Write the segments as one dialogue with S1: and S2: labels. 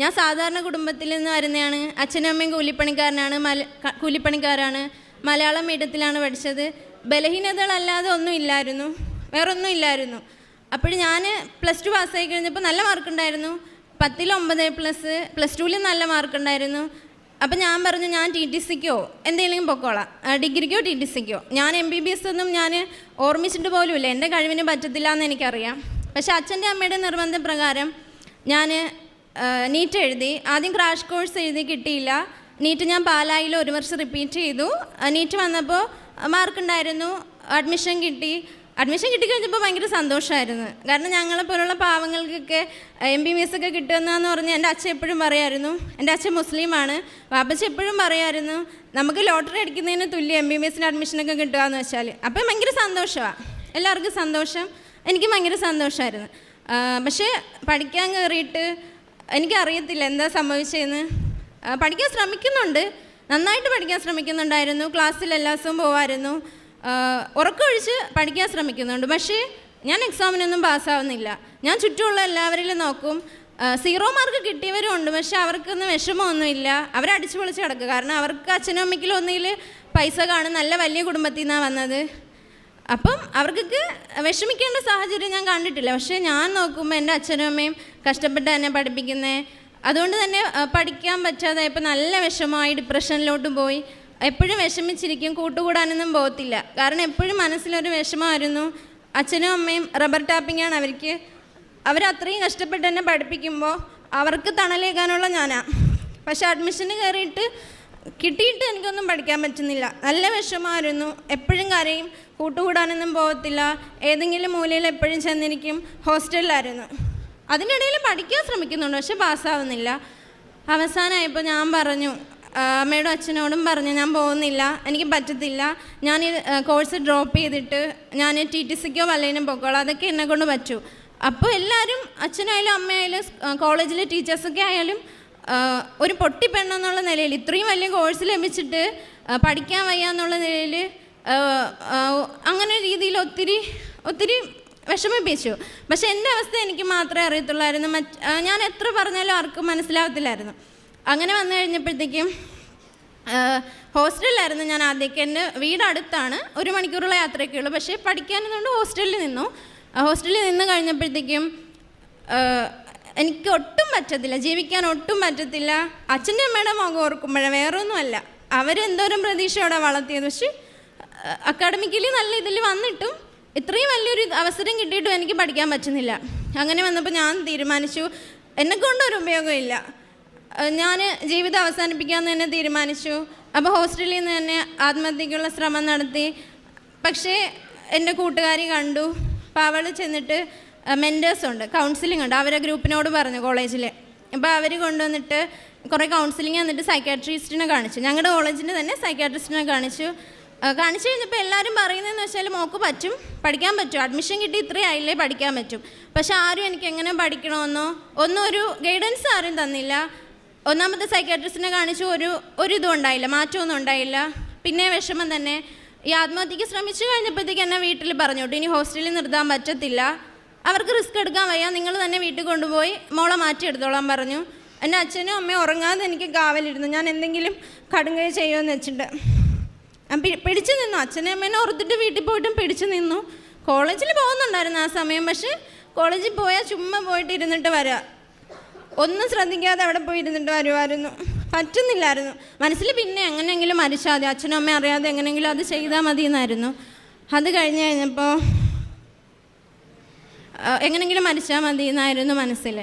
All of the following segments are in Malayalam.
S1: ഞാൻ സാധാരണ കുടുംബത്തിൽ നിന്ന് വരുന്നതാണ്. അച്ഛനും അമ്മയും കൂലിപ്പണിക്കാരനാണ് മല കൂലിപ്പണിക്കാരാണ്. മലയാളം മീഡിയത്തിലാണ് പഠിച്ചത്. ബലഹീനതകളല്ലാതെ ഒന്നും ഇല്ലായിരുന്നു. വേറൊന്നും ഇല്ലായിരുന്നു. അപ്പോൾ ഞാൻ പ്ലസ് ടു പാസ്സായി കഴിഞ്ഞപ്പോൾ നല്ല മാർക്കുണ്ടായിരുന്നു പത്തിൽ ഒമ്പത് പ്ലസ് പ്ലസ് ടുവിൽ നല്ല മാർക്കുണ്ടായിരുന്നു അപ്പം ഞാൻ പറഞ്ഞു ഞാൻ ടി ടി സിക്കോ എന്തെങ്കിലും പൊക്കോളാം. ഡിഗ്രിക്കോ ടി ടി സിക്കോ ഞാൻ എം ബി ബി എസ് ഒന്നും ഞാൻ ഓർമ്മിച്ചിട്ട് പോലുമില്ല. എന്റെ കഴിവിന് പറ്റത്തില്ല എന്ന് എനിക്കറിയാം. പക്ഷേ അച്ഛന്റെ അമ്മയുടെ നിർബന്ധപ്രകാരം ഞാൻ നീറ്റ് എഴുതി. ആദ്യം ക്രാഷ് കോഴ്സ് എഴുതി കിട്ടിയില്ല. നീറ്റ് ഞാൻ പാലായിൽ ഒരു വർഷം റിപ്പീറ്റ് ചെയ്തു. നീറ്റ് വന്നപ്പോൾ മാർക്ക് ഉണ്ടായിരുന്നു. അഡ്മിഷൻ കിട്ടി. അഡ്മിഷൻ കിട്ടിക്കഴിഞ്ഞപ്പോൾ ഭയങ്കര സന്തോഷമായിരുന്നു കാരണം ഞങ്ങളെപ്പോലുള്ള പാവങ്ങൾക്കൊക്കെ എം ബി ബി എസ് ഒക്കെ കിട്ടുന്നതെന്ന് പറഞ്ഞ് എന്റെ അച്ഛൻ എപ്പോഴും പറയായിരുന്നു. എന്റെ അച്ഛൻ മുസ്ലിമാണ്. വാപ്പച്ച എപ്പോഴും പറയായിരുന്നു നമുക്ക് ലോട്ടറി അടിക്കുന്നതിന് തുല്യം എം ബി ബി എസിന്റെ അഡ്മിഷനൊക്കെ കിട്ടുകയെന്ന് വെച്ചാൽ അപ്പം ഭയങ്കര സന്തോഷമാണ് എല്ലാവർക്കും സന്തോഷം. എനിക്ക് ഭയങ്കര സന്തോഷമായിരുന്നു പക്ഷേ പഠിക്കാൻ കയറിയിട്ട് എനിക്കറിയത്തില്ല എന്താ സംഭവിച്ചതെന്ന് പഠിക്കാൻ ശ്രമിക്കുന്നുണ്ട്. നന്നായിട്ട് പഠിക്കാൻ ശ്രമിക്കുന്നുണ്ടായിരുന്നു. ക്ലാസ്സിൽ എല്ലാ ദിവസവും പോവായിരുന്നു. ആ, ഉറക്കമൊഴിച്ച് പഠിക്കാൻ ശ്രമിക്കുന്നുണ്ട്. പക്ഷേ ഞാൻ എക്സാമിനൊന്നും പാസ്സാവുന്നില്ല. ഞാൻ ചുറ്റുമുള്ള എല്ലാവരിലും നോക്കും. സീറോ മാർക്ക് കിട്ടിയവരും ഉണ്ട്. പക്ഷെ അവർക്കൊന്നും വിഷമമൊന്നുമില്ല. അവരടിച്ചു പൊളിച്ച് കിടക്കുക കാരണം അവർക്ക് അച്ഛനും അമ്മയ്ക്കിലൊന്നിൽ പൈസ കാണും. നല്ല വലിയ കുടുംബത്തിൽ നിന്നാണ് വന്നത്. അപ്പം അവർക്കൊക്കെ വിഷമിക്കേണ്ട സാഹചര്യം ഞാൻ കണ്ടിട്ടില്ല. പക്ഷേ ഞാൻ നോക്കുമ്പോൾ എന്റെ അച്ഛനും അമ്മയും കഷ്ടപ്പെട്ട് എന്നെ പഠിപ്പിക്കുന്നേ അതുകൊണ്ട് തന്നെ പഠിക്കാൻ പറ്റാതെ ഇപ്പം നല്ല വിഷമമായി ഡിപ്രഷനിലോട്ട് പോയി. എപ്പോഴും വിഷമിച്ചിരിക്കും കൂട്ടുകൂടാനൊന്നും പോകത്തില്ല. കാരണം എപ്പോഴും മനസ്സിലൊരു വിഷമമായിരുന്നു. അച്ഛനും അമ്മയും റബ്ബർ ടാപ്പിങ്ങാണ് അവർക്ക്. അവരത്രയും കഷ്ടപ്പെട്ട് എന്നെ പഠിപ്പിക്കുമ്പോൾ അവർക്ക് തണലേക്കാനുള്ള ഞാനാണ് പക്ഷേ അഡ്മിഷന് കയറിയിട്ട് കിട്ടിയിട്ട് എനിക്കൊന്നും പഠിക്കാൻ പറ്റുന്നില്ല. നല്ല വിഷമമായിരുന്നു. എപ്പോഴും കരയും. കൂട്ടുകൂടാനൊന്നും പോകത്തില്ല. ഏതെങ്കിലും മൂലയിൽ എപ്പോഴും ചെന്നിരിക്കും. ഹോസ്റ്റലിലായിരുന്നു. അതിനിടയിൽ പഠിക്കാൻ ശ്രമിക്കുന്നുണ്ട് പക്ഷെ പാസ്സാവുന്നില്ല. അവസാനമായപ്പോൾ ഞാൻ പറഞ്ഞു അമ്മയുടെ അച്ഛനോടും പറഞ്ഞു ഞാൻ പോകുന്നില്ല. എനിക്ക് പറ്റത്തില്ല. ഞാൻ ഈ കോഴ്സ് ഡ്രോപ്പ് ചെയ്തിട്ട് ഞാൻ ടി ടി സിക്കോ വല്ലതിനും പൊക്കോളാം. അതൊക്കെ എന്നെ കൊണ്ട് പറ്റൂ. അപ്പോൾ എല്ലാവരും അച്ഛനായാലും അമ്മയായാലും കോളേജിലെ ടീച്ചേഴ്സൊക്കെ ആയാലും ഒരു പൊട്ടിപ്പെണ്ണെന്നുള്ള നിലയിൽ ഇത്രയും വലിയ കോഴ്സ് ലഭിച്ചിട്ട് പഠിക്കാൻ വയ്യ എന്നുള്ള നിലയിൽ അങ്ങനെ രീതിയിൽ ഒത്തിരി ഒത്തിരി വിഷമിപ്പിച്ചു. പക്ഷെ എന്റെ അവസ്ഥ എനിക്ക് മാത്രമേ അറിയത്തുള്ളായിരുന്നു. മറ്റ് ഞാൻ എത്ര പറഞ്ഞാലും ആർക്കും മനസ്സിലാവത്തില്ലായിരുന്നു. അങ്ങനെ വന്നു കഴിഞ്ഞപ്പോഴത്തേക്കും ഹോസ്റ്റലിലായിരുന്നു ഞാൻ ആദ്യമൊക്കെ. എന്റെ വീട് അടുത്താണ്. ഒരു മണിക്കൂറുള്ള യാത്രയൊക്കെ ഉള്ളൂ. പക്ഷേ പഠിക്കാനെന്നുകൊണ്ട് ഹോസ്റ്റലിൽ നിന്നു. ഹോസ്റ്റലിൽ നിന്ന് കഴിഞ്ഞപ്പോഴത്തേക്കും എനിക്ക് ഒട്ടും പറ്റത്തില്ല ജീവിക്കാൻ ഒട്ടും പറ്റത്തില്ല. അച്ഛന്റെ അമ്മയുടെ മുഖം ഓർക്കുമ്പോഴേ വേറൊന്നുമല്ല. അവരെന്തോരം പ്രതീക്ഷയോടെ വളർത്തിയത്. പക്ഷേ അക്കാഡമിക്കലി നല്ല ഇതിൽ വന്നിട്ടും ഇത്രയും വലിയൊരു അവസരം കിട്ടിയിട്ടും എനിക്ക് പഠിക്കാൻ പറ്റുന്നില്ല. അങ്ങനെ വന്നപ്പോൾ ഞാൻ തീരുമാനിച്ചു എന്നെ കൊണ്ടൊരു ഉപയോഗമില്ല. ഞാൻ ജീവിതം അവസാനിപ്പിക്കാമെന്ന് തന്നെ തീരുമാനിച്ചു. അപ്പോൾ ഹോസ്റ്റലിൽ നിന്ന് തന്നെ ആത്മഹത്യക്കുള്ള ശ്രമം നടത്തി. പക്ഷേ എന്റെ കൂട്ടുകാരി കണ്ടു. അപ്പോൾ അവൾ ചെന്നിട്ട് മെന്റേഴ്സ് ഉണ്ട്. കൗൺസിലിംഗ് ഉണ്ട്. അവരെ ഗ്രൂപ്പിനോട് പറഞ്ഞു കോളേജിൽ അപ്പോൾ അവർ കൊണ്ടുവന്നിട്ട് കുറേ കൗൺസിലിംഗ് വന്നിട്ട് സൈക്കാട്രിസ്റ്റിനെ കാണിച്ചു. ഞങ്ങളുടെ കോളേജിന് തന്നെ സൈക്കാട്രിസ്റ്റിനെ കാണിച്ചു. കാണിച്ചു കഴിഞ്ഞപ്പോൾ എല്ലാവരും പറയുന്നതെന്ന് വെച്ചാൽ മോക്ക് പറ്റും പഠിക്കാൻ പറ്റും. അഡ്മിഷൻ കിട്ടി ഇത്രയും ആയില്ലേ പഠിക്കാൻ പറ്റും. പക്ഷെ ആരും എനിക്ക് എങ്ങനെ പഠിക്കണമെന്നോ ഒന്നും ഒരു ഗൈഡൻസ് ആരും തന്നില്ല. ഒന്നാമത്തെ സൈക്കാട്രിസ്റ്റിനെ കാണിച്ചു ഒരു ഒരു ഇതും ഉണ്ടായില്ല മാറ്റമൊന്നും ഉണ്ടായില്ല. പിന്നെ വിഷമം തന്നെ ഈ ആത്മഹത്യക്ക് ശ്രമിച്ചു കഴിഞ്ഞപ്പോഴത്തേക്ക് എന്നെ വീട്ടിൽ പറഞ്ഞു ഇനി ഹോസ്റ്റലിൽ നിർത്താൻ പറ്റത്തില്ല. അവർക്ക് റിസ്ക് എടുക്കാൻ വയ്യ. നിങ്ങൾ തന്നെ വീട്ടിൽ കൊണ്ടുപോയി മോളെ മാറ്റിയെടുത്തോളാൻ പറഞ്ഞു. എന്റെ അച്ഛനും അമ്മയും ഉറങ്ങാതെ എനിക്ക് കാവലിരുന്നു. ഞാൻ എന്തെങ്കിലും കടുങ്കൈ ചെയ്യുമെന്ന് വെച്ചിട്ട്. പിടിച്ചു നിന്നു. അച്ഛനും അമ്മേനെ ഓർത്തിട്ട് വീട്ടിൽ പോയിട്ടും പിടിച്ചു നിന്നു. കോളേജിൽ പോകുന്നുണ്ടായിരുന്നു ആ സമയം. പക്ഷേ കോളേജിൽ പോയാൽ ചുമ്മാ പോയിട്ട് ഇരുന്നിട്ട് വരാം. ഒന്നും ശ്രദ്ധിക്കാതെ അവിടെ പോയി ഇരുന്നിട്ട് വരുമായിരുന്നു. പറ്റുന്നില്ലായിരുന്നു. മനസ്സിൽ പിന്നെ എങ്ങനെയെങ്കിലും മരിച്ചാൽ മതി അച്ഛനും അമ്മയും അറിയാതെ എങ്ങനെയെങ്കിലും അത് ചെയ്താൽ മതി എന്നായിരുന്നു അത് കഴിഞ്ഞ് കഴിഞ്ഞപ്പോൾ ആ, എങ്ങനെയെങ്കിലും മരിച്ചാൽ മതി എന്നായിരുന്നു മനസ്സിൽ.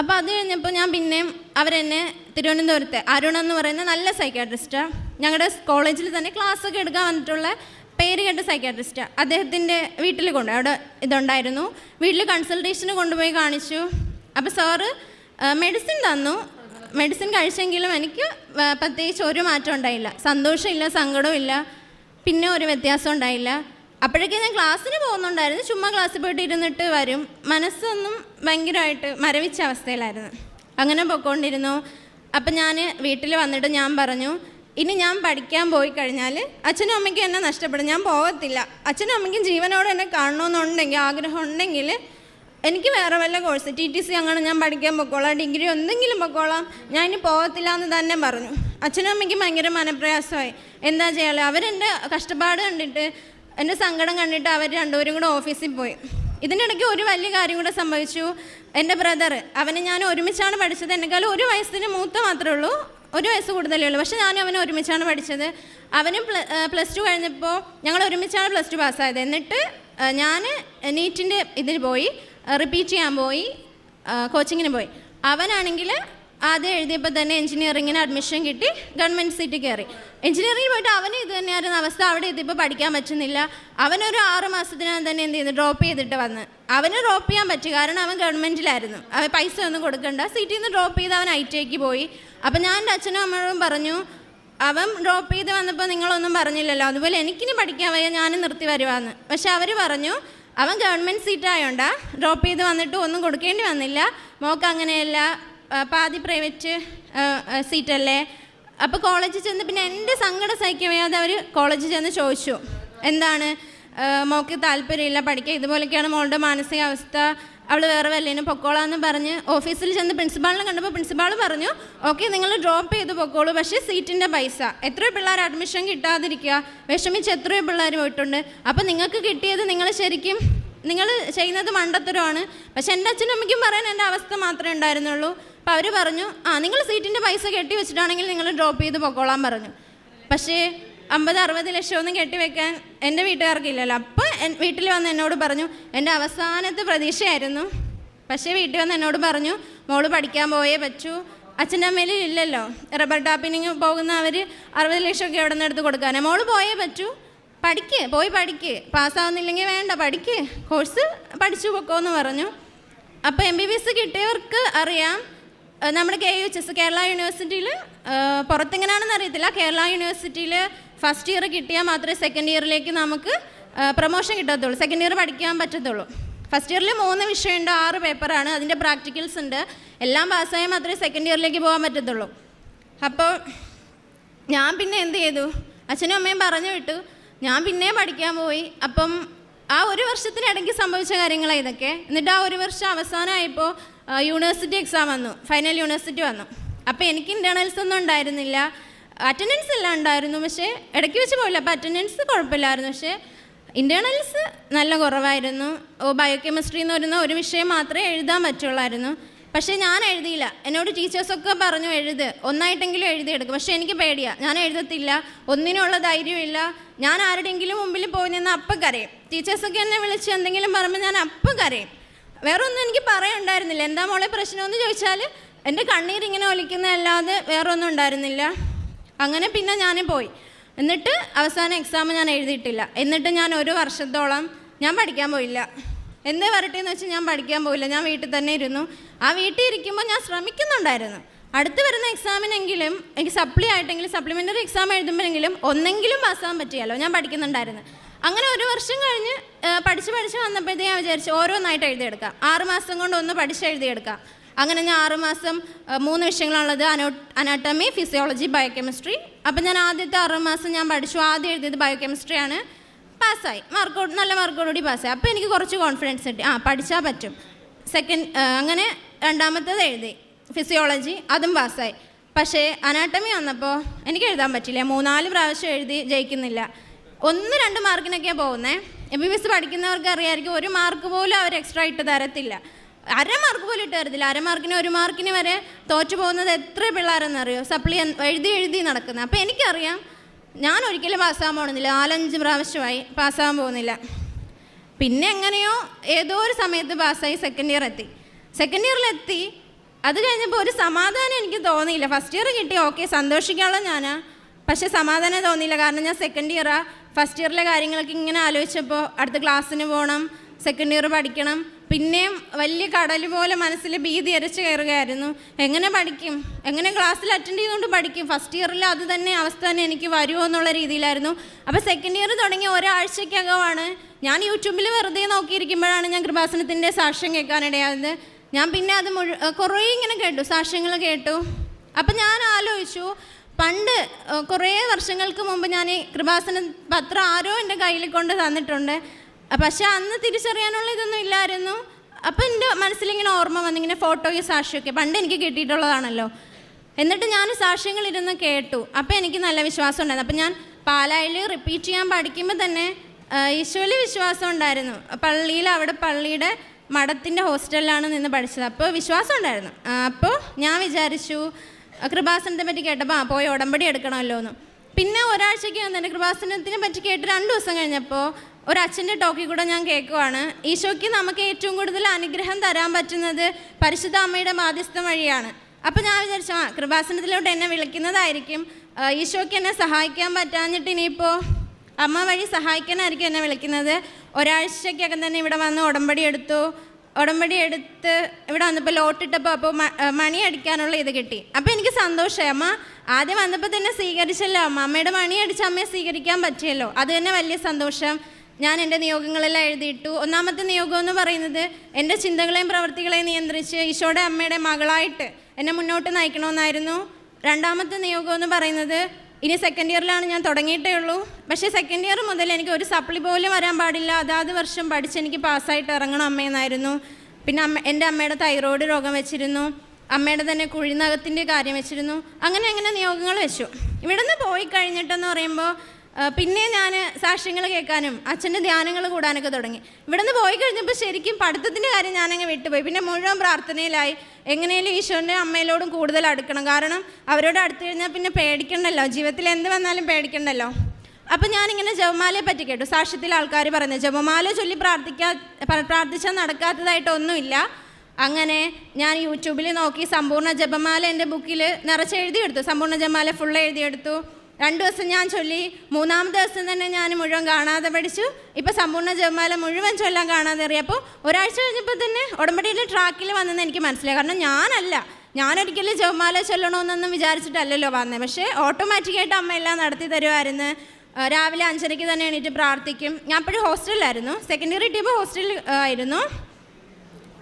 S1: അപ്പോൾ അത് കഴിഞ്ഞപ്പോൾ ഞാൻ പിന്നെയും അവരെന്നെ തിരുവനന്തപുരത്തെ അരുൺ എന്ന് പറയുന്ന നല്ല സൈക്കാട്രിസ്റ്റാണ് ഞങ്ങളുടെ കോളേജിൽ തന്നെ ക്ലാസ്സൊക്കെ എടുക്കാൻ വന്നിട്ടുള്ള പേര് കേട്ട സൈക്കാട്രിസ്റ്റാണ് അദ്ദേഹത്തിന്റെ വീട്ടിൽ കൊണ്ട് അവിടെ ഇതുണ്ടായിരുന്നു. വീട്ടിൽ കൺസൾട്ടേഷന് കൊണ്ടുപോയി കാണിച്ചു. അപ്പോൾ സാറ് മെഡിസിൻ തന്നു. മെഡിസിൻ കഴിച്ചെങ്കിലും എനിക്ക് പ്രത്യേകിച്ച് ഒരു മാറ്റം ഉണ്ടായില്ല. സന്തോഷമില്ല സങ്കടവും ഇല്ല പിന്നെ ഒരു വ്യത്യാസം ഉണ്ടായില്ല. അപ്പോഴൊക്കെ ഞാൻ ക്ലാസ്സിന് പോകുന്നുണ്ടായിരുന്നു. ചുമ്മാ ക്ലാസ്സിൽ പോയിട്ട് ഇരുന്നിട്ട് വരും. മനസ്സൊന്നും ഭയങ്കരമായിട്ട് മരവിച്ച അവസ്ഥയിലായിരുന്നു. അങ്ങനെ പൊയ്ക്കൊണ്ടിരുന്നു അപ്പം ഞാൻ വീട്ടിൽ വന്നിട്ട് ഞാൻ പറഞ്ഞു ഇനി ഞാൻ പഠിക്കാൻ പോയി കഴിഞ്ഞാൽ അച്ഛനും അമ്മയ്ക്കും എന്നെ നഷ്ടപ്പെടും. ഞാൻ പോകത്തില്ല. അച്ഛനും അമ്മയ്ക്കും ജീവനോടെ എന്നെ കാണണമെന്നുണ്ടെങ്കിൽ ആഗ്രഹം ഉണ്ടെങ്കിൽ എനിക്ക് വേറെ വല്ല കോഴ്സ് ടി ടി സി അങ്ങനെ ഞാൻ പഠിക്കാൻ പൊക്കോളാം. ഡിഗ്രി എന്തെങ്കിലും പൊക്കോളാം. ഞാൻ ഇനി പോകത്തില്ല എന്ന് തന്നെ പറഞ്ഞു. അച്ഛനും അമ്മയ്ക്കും ഭയങ്കര മനപ്രയാസമായി. എന്താ ചെയ്യാളെ അവരെന്റെ കഷ്ടപ്പാട് കണ്ടിട്ട് എന്റെ സങ്കടം കണ്ടിട്ട് അവർ രണ്ടുപേരും കൂടെ ഓഫീസിൽ പോയി. ഇതിനിടയ്ക്ക് ഒരു വലിയ കാര്യം കൂടെ സംഭവിച്ചു. എന്റെ ബ്രദർ അവനെ ഞാൻ ഒരുമിച്ചാണ് പഠിച്ചത്. എന്നെക്കാളും ഒരു വയസ്സിന് മൂത്ത മാത്രമേ ഉള്ളൂ. ഒരു വയസ്സ് കൂടുതലേ ഉള്ളൂ. പക്ഷേ ഞാനും അവനെ ഒരുമിച്ചാണ് പഠിച്ചത്. അവനും പ്ലസ് ടു കഴിഞ്ഞപ്പോൾ ഞങ്ങൾ ഒരുമിച്ചാണ് പ്ലസ് ടു പാസ്സായത് എന്നിട്ട് ഞാൻ നീറ്റിന്റെ ഇതിൽ പോയി റിപ്പീറ്റ് ചെയ്യാൻ പോയി കോച്ചിങ്ങിന് പോയി. അവനാണെങ്കിൽ ആദ്യം എഴുതിയപ്പോൾ തന്നെ എഞ്ചിനീയറിങ്ങിന് അഡ്മിഷൻ കിട്ടി ഗവൺമെന്റ് സീറ്റ് കയറി. എഞ്ചിനീയറിംഗിൽ പോയിട്ട് അവന് ഇത് തന്നെയായിരുന്നു അവസ്ഥ. അവിടെ എത്തിയപ്പോൾ പഠിക്കാൻ പറ്റുന്നില്ല. അവനൊരു ആറ് മാസത്തിനകം തന്നെ എന്ത് ചെയ്തു ഡ്രോപ്പ് ചെയ്തിട്ട് വന്ന്. അവന് ഡ്രോപ്പ് ചെയ്യാൻ പറ്റി. കാരണം അവൻ ഗവൺമെന്റിലായിരുന്നു അവൻ പൈസ ഒന്നും കൊടുക്കണ്ട. സീറ്റിൽ നിന്ന് ഡ്രോപ്പ് ചെയ്ത് അവൻ ഐ ടിക്ക് പോയി. അപ്പം ഞാൻ എന്റെ അച്ഛനും അമ്മയോടും പറഞ്ഞു അവൻ ഡ്രോപ്പ് ചെയ്ത് വന്നപ്പോൾ നിങ്ങളൊന്നും പറഞ്ഞില്ലല്ലോ. അതുപോലെ എനിക്കിനി പഠിക്കാൻ വയ്യ. ഞാനും നിർത്തി വരുവാന്ന്. പക്ഷെ അവർ പറഞ്ഞു അവൻ ഗവൺമെന്റ് സീറ്റായോണ്ട ഡ്രോപ്പ് ചെയ്ത് വന്നിട്ട് ഒന്നും കൊടുക്കേണ്ടി വന്നില്ല. മോക്ക് അങ്ങനെയല്ല. പാതി പ്രൈവറ്റ് സീറ്റല്ലേ അപ്പോൾ കോളേജിൽ ചെന്ന് പിന്നെ എന്റെ സങ്കടം സഹിക്കാൻ വയ്യാതെ അവർ കോളേജിൽ ചെന്ന് ചോദിച്ചു. എന്താണ്? മോക്ക് താല്പര്യമില്ല പഠിക്കുക ഇതുപോലൊക്കെയാണ് മോളുടെ മാനസികാവസ്ഥ. അവൾ വേറെ വല്ലേനും പൊക്കോളാന്ന് പറഞ്ഞ് ഓഫീസിൽ ചെന്ന് പ്രിൻസിപ്പാളിനെ കണ്ടപ്പോൾ പ്രിൻസിപ്പാൾ പറഞ്ഞു ഓക്കെ നിങ്ങൾ ഡ്രോപ്പ് ചെയ്ത് പൊക്കോളൂ പക്ഷേ സീറ്റിന്റെ പൈസ. എത്രയോ പിള്ളേർ അഡ്മിഷൻ കിട്ടാതിരിക്കുക. വിഷമിച്ച് എത്രയോ പിള്ളേർ പോയിട്ടുണ്ട്. അപ്പോൾ നിങ്ങൾക്ക് കിട്ടിയത് നിങ്ങൾ ശരിക്കും നിങ്ങൾ ചെയ്യുന്നത് മണ്ടത്തരമാണ്. പക്ഷെ എന്റെ അച്ഛനും അമ്മയ്ക്കും പറയാൻ എന്റെ അവസ്ഥ മാത്രമേ ഉണ്ടായിരുന്നുള്ളൂ. അപ്പോൾ അവർ പറഞ്ഞു ആ നിങ്ങൾ സീറ്റിന്റെ പൈസ കെട്ടി വെച്ചിട്ടാണെങ്കിൽ നിങ്ങൾ ഡ്രോപ്പ് ചെയ്ത് പൊക്കോളാൻ പറഞ്ഞു. പക്ഷേ അമ്പത് അറുപത് ലക്ഷം ഒന്നും കെട്ടിവെക്കാൻ എന്റെ വീട്ടുകാർക്കില്ലല്ലോ. അപ്പോൾ വീട്ടിൽ വന്ന് എന്നോട് പറഞ്ഞു എന്റെ അവസാനത്തെ പ്രതീക്ഷയായിരുന്നു. പക്ഷേ വീട്ടിൽ വന്ന് എന്നോട് പറഞ്ഞു മോൾ പഠിക്കാൻ പോയേ പറ്റൂ. അച്ഛന്റെ അമ്മയിൽ ഇല്ലല്ലോ. റബ്ബർ ടാപ്പിനിങ് പോകുന്ന അവർ അറുപത് ലക്ഷമൊക്കെ എവിടെ നിന്ന് എടുത്ത് കൊടുക്കാനേ? മോൾ പോയേ പറ്റൂ. പഠിക്ക് പോയി പഠിക്ക്. പാസ്സാവുന്നില്ലെങ്കിൽ വേണ്ട പഠിക്ക്. കോഴ്സ് പഠിച്ചു പൊക്കോ എന്ന് പറഞ്ഞു. അപ്പോൾ എം ബി ബി എസ് കിട്ടിയവർക്ക് അറിയാം നമ്മുടെ K U H S Kerala യൂണിവേഴ്സിറ്റിയിൽ പുറത്തെങ്ങനെയാണെന്ന് അറിയത്തില്ല. കേരള യൂണിവേഴ്സിറ്റിയിൽ ഫസ്റ്റ് ഇയർ കിട്ടിയാൽ മാത്രമേ സെക്കൻഡ് ഇയറിലേക്ക് നമുക്ക് പ്രൊമോഷൻ കിട്ടത്തുള്ളൂ. സെക്കൻഡ് ഇയർ പഠിക്കാൻ പറ്റത്തുള്ളൂ. ഫസ്റ്റ് ഇയറിൽ മൂന്ന് വിഷയമുണ്ട് ആറ് പേപ്പറാണ് അതിന്റെ പ്രാക്ടിക്കൽസ് ഉണ്ട്. എല്ലാം പാസ്സായാൽ മാത്രമേ സെക്കൻഡ് ഇയറിലേക്ക് പോകാൻ പറ്റത്തുള്ളൂ. അപ്പോൾ ഞാൻ പിന്നെ എന്ത് ചെയ്തു? അച്ഛനും അമ്മയും പറഞ്ഞു വിട്ടു. ഞാൻ പിന്നെ പഠിക്കാൻ പോയി. അപ്പം ആ ഒരു വർഷത്തിനിടയ്ക്ക് സംഭവിച്ച കാര്യങ്ങളാണ് ഇതൊക്കെ. എന്നിട്ട് ആ ഒരു വർഷം അവസാനമായപ്പോൾ യൂണിവേഴ്സിറ്റി എക്സാം വന്നു. ഫൈനൽ യൂണിവേഴ്സിറ്റി വന്നു. അപ്പോൾ എനിക്ക് ഇന്റേണൽസ് ഒന്നും ഉണ്ടായിരുന്നില്ല. അറ്റൻഡൻസ് എല്ലാം ഉണ്ടായിരുന്നു. പക്ഷേ ഇടയ്ക്ക് വെച്ച് പോയില്ല. അപ്പോൾ അറ്റൻഡൻസ് കുഴപ്പമില്ലായിരുന്നു. പക്ഷേ ഇന്റേണൽസ് നല്ല കുറവായിരുന്നു. ഓ ബയോകെമിസ്ട്രി എന്ന് പറയുന്ന ഒരു വിഷയം മാത്രമേ എഴുതാൻ പറ്റുള്ളായിരുന്നു. പക്ഷേ ഞാൻ എഴുതിയില്ല. എന്നോട് ടീച്ചേഴ്സൊക്കെ പറഞ്ഞു എഴുത്. ഒന്നായിട്ടെങ്കിലും എഴുതിയെടുക്കും പക്ഷേ എനിക്ക് പേടിയാണ് ഞാൻ എഴുതത്തില്ല. ഒന്നിനുള്ള ധൈര്യമില്ല. ഞാൻ ആരുടെയെങ്കിലും മുമ്പിൽ പോയി നിന്ന് അപ്പം കരയും. ടീച്ചേഴ്സൊക്കെ എന്നെ വിളിച്ച് എന്തെങ്കിലും പറയുമ്പോൾ ഞാൻ അപ്പം കരയും. വേറെ ഒന്നും എനിക്ക് പറയാനുണ്ടായിരുന്നില്ല. എന്താ മോളെ പ്രശ്നമെന്ന് ചോദിച്ചാൽ എന്റെ കണ്ണീർ ഇങ്ങനെ ഒലിക്കുന്നതല്ലാതെ വേറെ ഒന്നും ഉണ്ടായിരുന്നില്ല. അങ്ങനെ പിന്നെ ഞാൻ പോയി. എന്നിട്ട് അവസാന എക്സാം ഞാൻ എഴുതിയിട്ടില്ല. എന്നിട്ട് ഞാൻ ഒരു വർഷത്തോളം ഞാൻ പഠിക്കാൻ പോയില്ല. എന്തേ വരട്ടെ എന്ന് വെച്ചാൽ ഞാൻ പഠിക്കാൻ പോയില്ല. ഞാൻ വീട്ടിൽ തന്നെ ഇരുന്നു. ആ വീട്ടിൽ ഇരിക്കുമ്പോൾ ഞാൻ ശ്രമിക്കുന്നുണ്ടായിരുന്നു. അടുത്ത് വരുന്ന എക്സാമിനെങ്കിലും എനിക്ക് സപ്ലി ആയിട്ടെങ്കിലും സപ്ലിമെന്ററി എക്സാം എഴുതുമ്പോഴെങ്കിലും ഒന്നെങ്കിലും പാസ്സാകാൻ പറ്റിയല്ലോ. ഞാൻ പഠിക്കുന്നുണ്ടായിരുന്നു. അങ്ങനെ ഒരു വർഷം കഴിഞ്ഞ് പഠിച്ച് പഠിച്ച് വന്നപ്പോഴത്തേക്ക് ഞാൻ വിചാരിച്ചു ഓരോന്നായിട്ട് എഴുതിയെടുക്കാം. ആറ് മാസം കൊണ്ട് ഒന്ന് പഠിച്ച് എഴുതിയെടുക്കാം. അങ്ങനെ ഞാൻ ആറുമാസം മൂന്ന് വിഷയങ്ങളാണുള്ളത്. അനോ അനാട്ടമി ഫിസിയോളജി ബയോകെമിസ്ട്രി അപ്പം ഞാൻ ആദ്യത്തെ ആറുമാസം ഞാൻ പഠിച്ചു. ആദ്യം എഴുതിയത് ബയോകെമിസ്ട്രിയാണ് പാസ്സായി. മാർക്കോട് നല്ല മാർക്കോടുകൂടി പാസ്സായി. അപ്പോൾ എനിക്ക് കുറച്ച് കോൺഫിഡൻസ് കിട്ടി. ആ പഠിച്ചാൽ പറ്റും. സെക്കൻഡ് അങ്ങനെ രണ്ടാമത്തേത് എഴുതി. ഫിസിയോളജി അതും പാസ്സായി. പക്ഷേ അനാട്ടമി വന്നപ്പോൾ എനിക്ക് എഴുതാൻ പറ്റില്ല. മൂന്നാൽ പ്രാവശ്യം എഴുതി ജയിക്കുന്നില്ല. ഒന്ന് രണ്ട് മാർക്കിനൊക്കെയാണ് പോകുന്നത് എം ബി ബി എസ് പഠിക്കുന്നവർക്ക് അറിയാമായിരിക്കും ഒരു മാർക്ക് പോലും അവർ എക്സ്ട്രാ ഇട്ട് തരത്തില്ല. അര മാർക്ക് പോലും ഇട്ട് തരത്തില്ല. അര മാർക്കിന് ഒരു മാർക്കിന് വരെ തോറ്റു പോകുന്നത് എത്ര പിള്ളേരെന്നറിയോ? സപ്ലി എഴുതി എഴുതി നടക്കുന്നത് അപ്പോൾ എനിക്കറിയാം ഞാൻ ഒരിക്കലും പാസ്സാകാൻ പോകുന്നില്ല. നാലഞ്ച് പ്രാവശ്യമായി പാസ്സാകാൻ പോകുന്നില്ല. പിന്നെ എങ്ങനെയോ ഏതോ ഒരു സമയത്ത് പാസ്സായി സെക്കൻഡ് ഇയർ എത്തി. സെക്കൻഡ് ഇയറിലെത്തി അത് കഴിഞ്ഞപ്പോൾ ഒരു സമാധാനം എനിക്ക് തോന്നിയില്ല. ഫസ്റ്റ് ഇയർ കിട്ടി ഓക്കെ സന്തോഷിക്കാനുള്ള ഞാനാ. പക്ഷേ സമാധാനം തോന്നിയില്ല. കാരണം ഞാൻ സെക്കൻഡ് ഇയറാ ഫസ്റ്റ് ഇയറിലെ കാര്യങ്ങളൊക്കെ ഇങ്ങനെ ആലോചിച്ചപ്പോൾ അടുത്ത ക്ലാസ്സിന് പോകണം സെക്കൻഡ് ഇയർ പഠിക്കണം. പിന്നെയും വലിയ കടൽ പോലെ മനസ്സിൽ ഭീതി അരച്ച് കയറുകയായിരുന്നു. എങ്ങനെ പഠിക്കും? എങ്ങനെ ക്ലാസ്സിൽ അറ്റൻഡ് ചെയ്തുകൊണ്ട് പഠിക്കും? ഫസ്റ്റ് ഇയറിൽ അത് തന്നെ അവസ്ഥ തന്നെ എനിക്ക് വരുമോ എന്നുള്ള രീതിയിലായിരുന്നു. അപ്പോൾ സെക്കൻഡ് ഇയർ തുടങ്ങിയ ഒരാഴ്ചയ്ക്കകമാണ് ഞാൻ യൂട്യൂബിൽ വെറുതെ നോക്കിയിരിക്കുമ്പോഴാണ് ഞാൻ കൃപാസനത്തിന്റെ സാക്ഷ്യം കേൾക്കാനിടയായത്. ഞാൻ പിന്നെ അത് മുഴു കുറേ ഇങ്ങനെ കേട്ടു. സാക്ഷ്യങ്ങൾ കേട്ടു. അപ്പം ഞാൻ ആലോചിച്ചു പണ്ട് കുറേ വർഷങ്ങൾക്ക് മുമ്പ് ഞാൻ ഈ കൃപാസന പത്രം ആരോ എന്റെ കയ്യിൽ കൊണ്ട് തന്നിട്ടുണ്ട്. പക്ഷേ അന്ന് തിരിച്ചറിയാനുള്ള ഇതൊന്നും ഇല്ലായിരുന്നു. അപ്പം എന്റെ മനസ്സിലിങ്ങനെ ഓർമ്മ വന്നിങ്ങനെ ഫോട്ടോയും സാക്ഷിയൊക്കെ പണ്ട് എനിക്ക് കിട്ടിയിട്ടുള്ളതാണല്ലോ. എന്നിട്ട് ഞാൻ സാക്ഷ്യങ്ങളിരുന്ന് കേട്ടു. അപ്പം എനിക്ക് നല്ല വിശ്വാസം ഉണ്ടായിരുന്നു. അപ്പം ഞാൻ പാലായിൽ റിപ്പീറ്റ് ചെയ്യാൻ പഠിക്കുമ്പോൾ തന്നെ ഈശോയിൽ വിശ്വാസം ഉണ്ടായിരുന്നു. പള്ളിയിൽ അവിടെ പള്ളിയുടെ മഠത്തിന്റെ ഹോസ്റ്റലിലാണ് നിന്ന് പഠിച്ചത്. അപ്പോൾ വിശ്വാസം ഉണ്ടായിരുന്നു. അപ്പോൾ ഞാൻ വിചാരിച്ചു കൃപാസനത്തെ പറ്റി കേട്ടപ്പോൾ ആ പോയി ഉടമ്പടി എടുക്കണമല്ലോ എന്ന് പിന്നെ ഒരാഴ്ചയ്ക്ക് തന്നെ കൃപാസനത്തിനെ പറ്റി കേട്ട് രണ്ട് ദിവസം കഴിഞ്ഞപ്പോൾ ഒരു അച്ഛന്റെ ടോക്കിൽ കൂടെ ഞാൻ കേൾക്കുവാണ്. ഈശോയ്ക്ക് നമുക്ക് ഏറ്റവും കൂടുതൽ അനുഗ്രഹം തരാൻ പറ്റുന്നത് പരിശുദ്ധ അമ്മയുടെ മാധ്യസ്ഥം വഴിയാണ്. അപ്പം ഞാൻ വിചാരിച്ചു ആ കൃപാസനത്തിലോട്ട് എന്നെ വിളിക്കുന്നതായിരിക്കും. ഈശോയ്ക്ക് എന്നെ സഹായിക്കാൻ പറ്റാഞ്ഞിട്ട് ഇനിയിപ്പോൾ അമ്മ വഴി സഹായിക്കാനായിരിക്കും എന്നെ വിളിക്കുന്നത്. ഒരാഴ്ചയ്ക്കകം തന്നെ ഇവിടെ വന്ന് ഉടമ്പടി എടുത്തു. ഉടമ്പടി എടുത്ത് ഇവിടെ വന്നപ്പോൾ ലോട്ടിട്ടപ്പോൾ അപ്പോൾ മണി അടിക്കാനുള്ള ഇത് കിട്ടി. അപ്പോൾ എനിക്ക് സന്തോഷമായി. അമ്മ ആദ്യം വന്നപ്പോൾ തന്നെ സ്വീകരിച്ചല്ലോ. അമ്മ അമ്മയുടെ മണി അടിച്ച് അമ്മയെ സ്വീകരിക്കാൻ പറ്റിയല്ലോ. അത് തന്നെ വലിയ സന്തോഷം. ഞാൻ എന്റെ നിയോഗങ്ങളെല്ലാം എഴുതിയിട്ടു. ഒന്നാമത്തെ നിയോഗം എന്ന് പറയുന്നത് എന്റെ ചിന്തകളെയും പ്രവൃത്തികളെയും നിയന്ത്രിച്ച് ഈശോയുടെ അമ്മയുടെ മകളായിട്ട് എന്നെ മുന്നോട്ട് നയിക്കണമെന്നായിരുന്നു. രണ്ടാമത്തെ നിയോഗം എന്ന് പറയുന്നത് ഇനി സെക്കൻഡ് ഇയറിലാണ് ഞാൻ തുടങ്ങിയിട്ടേ ഉള്ളൂ. പക്ഷേ സെക്കൻഡ് ഇയർ മുതൽ എനിക്ക് ഒരു സപ്ലി പോലും വരാൻ പാടില്ല. അതാത് വർഷം പഠിച്ച് എനിക്ക് പാസ്സായിട്ട് ഇറങ്ങണം അമ്മയെന്നായിരുന്നു. പിന്നെ അമ്മ എന്റെ അമ്മയുടെ തൈറോയ്ഡ് രോഗം വെച്ചിരുന്നു. അമ്മയുടെ തന്നെ കുഴിനകത്തിന്റെ കാര്യം വെച്ചിരുന്നു. അങ്ങനെ അങ്ങനെ നിയോഗങ്ങൾ വെച്ചു. ഇവിടെ നിന്ന് പോയി കഴിഞ്ഞിട്ടെന്ന് പറയുമ്പോൾ പിന്നെ ഞാൻ സാക്ഷ്യങ്ങൾ കേൾക്കാനും അച്ഛന്റെ ധ്യാനങ്ങൾ കൂടാനൊക്കെ തുടങ്ങി. ഇവിടുന്ന് പോയി കഴിഞ്ഞപ്പോൾ ശരിക്കും പഠിത്തത്തിന്റെ കാര്യം ഞാനങ്ങ് വിട്ടുപോയി. പിന്നെ മുഴുവൻ പ്രാർത്ഥനയിലായി എങ്ങനെയും ഈശോന്റെ അമ്മയിലോടും കൂടുതൽ അടുക്കണം. കാരണം അവരോട് അടുത്ത് കഴിഞ്ഞാൽ പിന്നെ പേടിക്കണ്ടല്ലോ. ജീവിതത്തിൽ എന്ത് വന്നാലും പേടിക്കണ്ടല്ലോ. അപ്പം ഞാനിങ്ങനെ ജപമാലയെ പറ്റി കേട്ടു. സാക്ഷ്യത്തിൽ ആൾക്കാർ പറഞ്ഞു ജപമാല ചൊല്ലി പ്രാർത്ഥിക്കാ പ്ര- പ്രാർത്ഥിച്ചാൽ നടക്കാത്തതായിട്ടൊന്നുമില്ല അങ്ങനെ ഞാൻ യൂട്യൂബിൽ നോക്കി സമ്പൂർണ ജപമാല എന്റെ ബുക്കിൽ നിറച്ച് എഴുതിയെടുത്തു. സമ്പൂർണ ജപമാല ഫുൾ എഴുതിയെടുത്തു. രണ്ട് ദിവസം ഞാൻ ചൊല്ലി. മൂന്നാമത്തെ ദിവസം തന്നെ ഞാൻ മുഴുവൻ കാണാതെ പഠിച്ചു. ഇപ്പം സമ്പൂർണ ജപമാല മുഴുവൻ ചൊല്ലാൻ കാണാതെ അറിയപ്പോൾ ഒരാഴ്ച കഴിഞ്ഞപ്പോൾ തന്നെ ഉടമ്പടിയിലെ ട്രാക്കിൽ വന്നെന്ന് എനിക്ക് മനസ്സിലായി. കാരണം ഞാനല്ല. ഞാനൊരിക്കലും ജപമാല ചൊല്ലണമെന്നൊന്നും വിചാരിച്ചിട്ടല്ലല്ലോ വന്നത് പക്ഷേ ഓട്ടോമാറ്റിക്കായിട്ട് അമ്മയെല്ലാം നടത്തി തരുമായിരുന്നു രാവിലെ അഞ്ചരയ്ക്ക് തന്നെ എണീറ്റ് പ്രാർത്ഥിക്കും. ഞാൻ അപ്പോഴും ഹോസ്റ്റലിലായിരുന്നു സെക്കൻഡറി ടീം ഹോസ്റ്റലിൽ ആയിരുന്നു.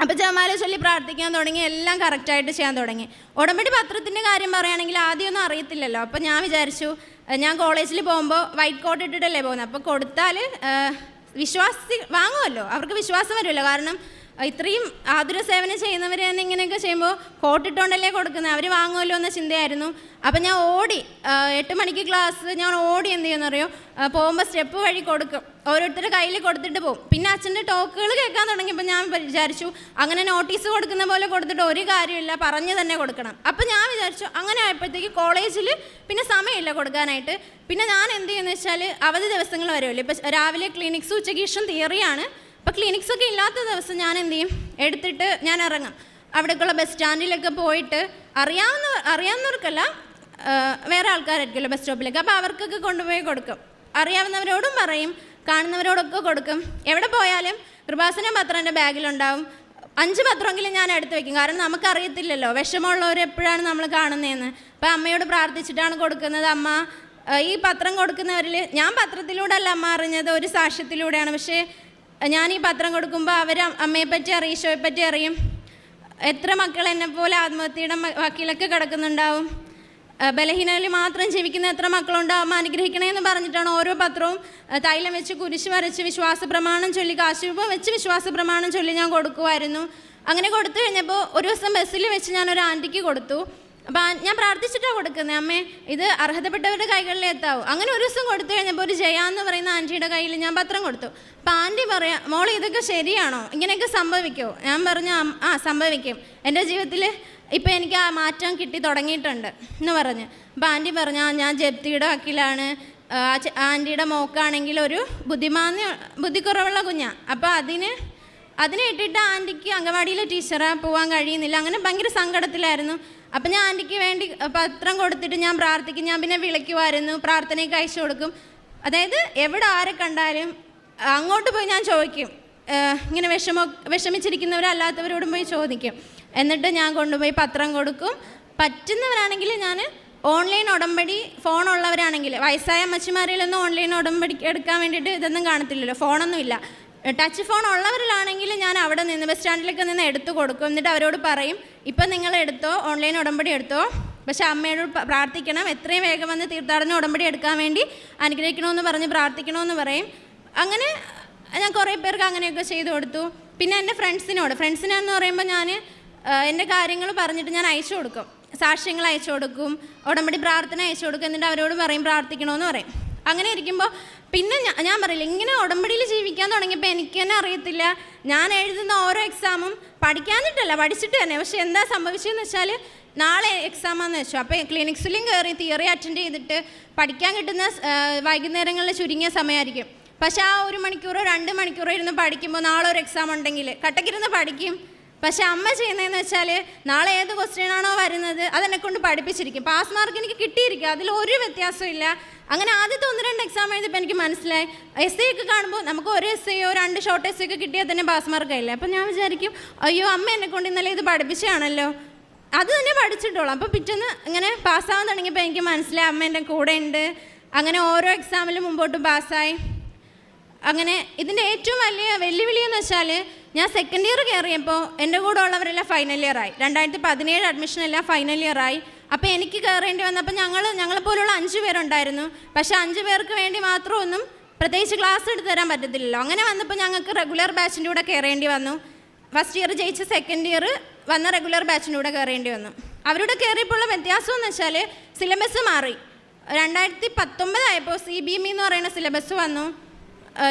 S1: അപ്പോൾ ജമാല ചൊല്ലി പ്രാർത്ഥിക്കാൻ തുടങ്ങി എല്ലാം കറക്റ്റായിട്ട് ചെയ്യാൻ തുടങ്ങി. ഉടമ്പടി പത്രത്തിന്റെ കാര്യം പറയുകയാണെങ്കിൽ ആദ്യമൊന്നും അറിയത്തില്ലല്ലോ. അപ്പോൾ ഞാൻ വിചാരിച്ചു ഞാൻ കോളേജിൽ പോകുമ്പോൾ വൈറ്റ് കോട്ട് ഇട്ടിട്ടല്ലേ പോകുന്നത് അപ്പോൾ കൊടുത്താൽ വിശ്വാസി വാങ്ങുമല്ലോ അവർക്ക് വിശ്വാസം വരുമല്ലോ കാരണം ഇത്രയും ആതുര സേവനം ചെയ്യുന്നവർ തന്നെ ഇങ്ങനെയൊക്കെ ചെയ്യുമ്പോൾ കോട്ടിട്ടുണ്ടല്ലേ കൊടുക്കുന്നത് അവർ വാങ്ങുമല്ലോ എന്ന ചിന്തയായിരുന്നു. അപ്പം ഞാൻ ഓടി എട്ട് മണിക്ക് ക്ലാസ് ഞാൻ ഓടി എന്ത് ചെയ്യുന്നറിയോ പോകുമ്പോൾ സ്റ്റെപ്പ് വഴി കൊടുക്കും. ഓരോരുത്തരുടെ കയ്യിൽ കൊടുത്തിട്ട് പോകും. പിന്നെ അച്ഛന്റെ ടോക്കുകൾ കേൾക്കാൻ തുടങ്ങിയപ്പോൾ ഞാൻ വിചാരിച്ചു അങ്ങനെ നോട്ടീസ് കൊടുക്കുന്ന പോലെ കൊടുത്തിട്ട് ഒരു കാര്യമില്ല പറഞ്ഞു തന്നെ കൊടുക്കണം. അപ്പം ഞാൻ വിചാരിച്ചു അങ്ങനെ ആയപ്പോഴത്തേക്ക് കോളേജിൽ പിന്നെ സമയമില്ല കൊടുക്കാനായിട്ട്. പിന്നെ ഞാൻ എന്ത് ചെയ്യുന്നത് വെച്ചാൽ അവധി ദിവസങ്ങൾ വരുമല്ലോ ഇപ്പം രാവിലെ ക്ലിനിക്സ് ഉച്ചയ്ക്ക് ഇഷ്ടം തിയറിയാണ് അപ്പോൾ ക്ലിനിക്സ് ഒക്കെ ഇല്ലാത്ത ദിവസം ഞാൻ എന്ത് ചെയ്യും? എടുത്തിട്ട് ഞാൻ ഇറങ്ങാം. അവിടേക്കുള്ള ബസ് സ്റ്റാൻഡിലൊക്കെ പോയിട്ട് അറിയാവുന്ന അറിയാവുന്നവർക്കല്ല വേറെ ആൾക്കാരായിരിക്കുമല്ലോ ബസ് സ്റ്റോപ്പിലേക്ക് അപ്പോൾ അവർക്കൊക്കെ കൊണ്ടുപോയി കൊടുക്കും. അറിയാവുന്നവരോടും പറയും കാണുന്നവരോടൊക്കെ കൊടുക്കും. എവിടെ പോയാലും കൃപാസന പത്രം എന്റെ ബാഗിലുണ്ടാവും. അഞ്ച് പത്രമെങ്കിലും ഞാൻ എടുത്ത് വെക്കും. കാരണം നമുക്കറിയത്തില്ലല്ലോ. വിഷമമുള്ളവർ എപ്പോഴാണ് നമ്മൾ കാണുന്നതെന്ന്. അപ്പോൾ അമ്മയോട് പ്രാർത്ഥിച്ചിട്ടാണ് കൊടുക്കുന്നത്. അമ്മ ഈ പത്രം കൊടുക്കുന്നവരിൽ ഞാൻ പത്രത്തിലൂടെ അല്ല അമ്മ അറിഞ്ഞത് ഒരു സാക്ഷ്യത്തിലൂടെയാണ്. പക്ഷേ ഞാൻ ഈ പത്രം കൊടുക്കുമ്പോൾ അവർ അമ്മയെ പറ്റി അറിയും ഈശോയെ പറ്റി അറിയും. എത്ര മക്കൾ എന്നെ പോലെ ആത്മഹത്യയുടെ വക്കീലൊക്കെ കിടക്കുന്നുണ്ടാവും. ബലഹീനയിൽ മാത്രം ജീവിക്കുന്ന എത്ര മക്കളുണ്ടാവും അനുഗ്രഹിക്കണേ എന്ന് പറഞ്ഞിട്ടാണ് ഓരോ പത്രവും തൈലം വെച്ച് കുരിശ് വരച്ച് വിശ്വാസ പ്രമാണം ചൊല്ലി കാശുരൂപം വെച്ച് വിശ്വാസ പ്രമാണം ചൊല്ലി ഞാൻ കൊടുക്കുമായിരുന്നു അങ്ങനെ കൊടുത്തു കഴിഞ്ഞപ്പോൾ ഒരു ദിവസം ബസ്സിൽ വെച്ച് ഞാൻ ഒരു ആന്റിക്ക് കൊടുത്തു. അപ്പം ഞാൻ പ്രാർത്ഥിച്ചിട്ടാണ് കൊടുക്കുന്നത് അമ്മേ ഇത് അർഹതപ്പെട്ടവരുടെ കൈകളിൽ എത്താവും. അങ്ങനെ ഒരു ദിവസം കൊടുത്തു കഴിഞ്ഞപ്പോൾ ഒരു ജയ എന്ന് പറയുന്ന ആന്റിയുടെ കയ്യിൽ ഞാൻ പത്രം കൊടുത്തു. അപ്പം ആന്റി പറയാം മോൾ ഇതൊക്കെ ശരിയാണോ? ഇങ്ങനെയൊക്കെ സംഭവിക്കുമോ ഞാൻ പറഞ്ഞു ആ സംഭവിക്കും. എന്റെ ജീവിതത്തിൽ ഇപ്പം എനിക്ക് ആ മാറ്റം കിട്ടി തുടങ്ങിയിട്ടുണ്ട് എന്ന് പറഞ്ഞ്. അപ്പം ആന്റി പറഞ്ഞു "ആ, ഞാൻ ജപ്തിയുടെ വക്കീലാണ്. ആന്റിയുടെ മോക്കാണെങ്കിൽ ഒരു ബുദ്ധിമാന്യ ബുദ്ധിക്കുറവുള്ള കുഞ്ഞാണ് അപ്പോൾ അതിന് അതിനെ ഇട്ടിട്ട് ആന്റിക്ക് അംഗൻവാടിയിലെ ടീച്ചറെ പോകാൻ കഴിയുന്നില്ല. അങ്ങനെ ഭയങ്കര സങ്കടത്തിലായിരുന്നു. അപ്പം ഞാൻ ആന്റിക്ക് വേണ്ടി പത്രം കൊടുത്തിട്ട് ഞാൻ പ്രാർത്ഥിക്കും. ഞാൻ പിന്നെ വിളിക്കുമായിരുന്നു പ്രാർത്ഥനയ്ക്ക് അയച്ചു കൊടുക്കും. അതായത് എവിടെ ആരെ കണ്ടാലും അങ്ങോട്ട് പോയി ഞാൻ ചോദിക്കും. ഇങ്ങനെ വിഷമ വിഷമിച്ചിരിക്കുന്നവരല്ലാത്തവരോടും പോയി ചോദിക്കും. എന്നിട്ട് ഞാൻ കൊണ്ടുപോയി പത്രം കൊടുക്കും. പറ്റുന്നവരാണെങ്കിൽ ഞാൻ ഓൺലൈൻ ഉടമ്പടി ഫോണുള്ളവരാണെങ്കിൽ വയസ്സായ അമ്മച്ചിമാരിലൊന്നും ഓൺലൈൻ ഉടമ്പടി എടുക്കാൻ വേണ്ടിയിട്ട് ഇതൊന്നും കാണത്തില്ലല്ലോ. ഫോണൊന്നും ഇല്ല ടച്ച് ഫോൺ ഉള്ളവരിലാണെങ്കിൽ ഞാൻ അവിടെ നിന്ന് ബസ് സ്റ്റാൻഡിലേക്ക് നിന്ന് എടുത്തു കൊടുക്കും. എന്നിട്ട് അവരോട് പറയും ഇപ്പം നിങ്ങൾ എടുത്തോ? ഓൺലൈൻ ഉടമ്പടി എടുത്തോ? പക്ഷേ അമ്മയോട് പ്രാർത്ഥിക്കണം. എത്രയും വേഗം വന്ന് തീർത്ഥാടന ഉടമ്പടി എടുക്കാൻ വേണ്ടി അനുഗ്രഹിക്കണമെന്ന് പറഞ്ഞ് പ്രാർത്ഥിക്കണമെന്ന് പറയും. അങ്ങനെ ഞാൻ കുറേ പേർക്ക് അങ്ങനെയൊക്കെ ചെയ്തു കൊടുത്തു. പിന്നെ എന്റെ ഫ്രണ്ട്സിനോട് ഫ്രണ്ട്സിനെന്ന് പറയുമ്പോൾ ഞാൻ എന്റെ കാര്യങ്ങൾ പറഞ്ഞിട്ട് ഞാൻ അയച്ചു കൊടുക്കും. സാക്ഷ്യങ്ങൾ അയച്ചു കൊടുക്കും ഉടമ്പടി പ്രാർത്ഥന അയച്ചു കൊടുക്കും. എന്നിട്ട് അവരോട് പറയും പ്രാർത്ഥിക്കണമെന്ന് പറയും. അങ്ങനെ ഇരിക്കുമ്പോൾ പിന്നെ ഞാൻ പറയില്ല ഇങ്ങനെ ഉടമ്പടിയിൽ ജീവിക്കാൻ തുടങ്ങിയപ്പോൾ എനിക്ക് തന്നെ അറിയത്തില്ല. ഞാൻ എഴുതുന്ന ഓരോ എക്സാമും പഠിക്കാനിട്ടല്ല പഠിച്ചിട്ട് തന്നെ. പക്ഷെ എന്താ സംഭവിച്ചതെന്ന് വെച്ചാൽ നാളെ എക്സാമാന്ന് വെച്ചു. അപ്പോൾ ക്ലിനിക്സിലും കയറി തിയറി അറ്റൻഡ് ചെയ്തിട്ട് പഠിക്കാൻ കിട്ടുന്ന വൈകുന്നേരങ്ങളിൽ ചുരുങ്ങിയ സമയമായിരിക്കും. പക്ഷെ ആ ഒരു മണിക്കൂറോ രണ്ട് മണിക്കൂറോ ഇരുന്ന് പഠിക്കുമ്പോൾ നാളെ ഒരു എക്സാം ഉണ്ടെങ്കിൽ കട്ടക്കിരുന്ന് പഠിക്കും. പക്ഷെ അമ്മ ചെയ്യുന്നതെന്ന് വെച്ചാൽ നാളെ ഏത് ക്വസ്റ്റ്യൻ ആണോ വരുന്നത് അതെന്നെ കൊണ്ട് പഠിപ്പിച്ചിരിക്കും. പാസ് മാർക്ക് എനിക്ക് കിട്ടിയിരിക്കും. അതിൽ ഒരു വ്യത്യാസവും ഇല്ല. അങ്ങനെ ആദ്യത്തെ ഒന്ന് രണ്ട് എക്സാം എഴുതിയപ്പോൾ എനിക്ക് മനസ്സിലായി. എസ് ഐ ഒക്കെ കാണുമ്പോൾ നമുക്ക് ഒരു എസ് ഐയോ രണ്ട് ഷോർട്ട് എസ് ഒക്കെ കിട്ടിയാൽ തന്നെ പാസ് മാർക്കായില്ലേ അപ്പം ഞാൻ വിചാരിക്കും അയ്യോ അമ്മ എന്നെ കൊണ്ട് ഇന്നലെ ഇത് പഠിപ്പിച്ചാണല്ലോ അത് തന്നെ പഠിച്ചിട്ടുള്ളൂ. അപ്പോൾ പിറ്റേന്ന് ഇങ്ങനെ പാസ്സാവാൻ തുടങ്ങിയപ്പോൾ എനിക്ക് മനസ്സിലായി അമ്മ എന്റെ കൂടെ ഉണ്ട്. അങ്ങനെ ഓരോ എക്സാമിലും മുമ്പോട്ട് പാസ്സായി അങ്ങനെ ഇതിന്റെ ഏറ്റവും വലിയ വെല്ലുവിളി എന്ന് വെച്ചാൽ ഞാൻ സെക്കൻഡ് ഇയർ കയറിയപ്പോൾ എന്റെ കൂടെ ഉള്ളവരെല്ലാം ഫൈനൽ ഇയറായി രണ്ടായിരത്തി പതിനേഴ് അഡ്മിഷൻ എല്ലാം ഫൈനൽ ഇയറായി അപ്പോൾ എനിക്ക് കയറേണ്ടി വന്നപ്പോൾ ഞങ്ങൾ ഞങ്ങളെപ്പോലുള്ള അഞ്ച് പേരുണ്ടായിരുന്നു. പക്ഷേ അഞ്ച് പേർക്ക് വേണ്ടി മാത്രം ഒന്നും പ്രത്യേകിച്ച് ക്ലാസ് എടുത്ത് തരാൻ പറ്റത്തില്ലല്ലോ. അങ്ങനെ വന്നപ്പോൾ ഞങ്ങൾക്ക് റെഗുലർ ബാച്ചിന്റെ കൂടെ കയറേണ്ടി വന്നു. ഫസ്റ്റ് ഇയർ ജയിച്ച് സെക്കൻഡ് ഇയർ വന്ന റെഗുലർ ബാച്ചിന്റെ കൂടെ കയറേണ്ടി വന്നു. അവരുടെ കയറിയപ്പോഴുള്ള വ്യത്യാസം എന്ന് വെച്ചാൽ സിലബസ് മാറി. രണ്ടായിരത്തി പത്തൊമ്പതായപ്പോൾ സി ബി എം എന്ന് പറയുന്ന സിലബസ് വന്നു.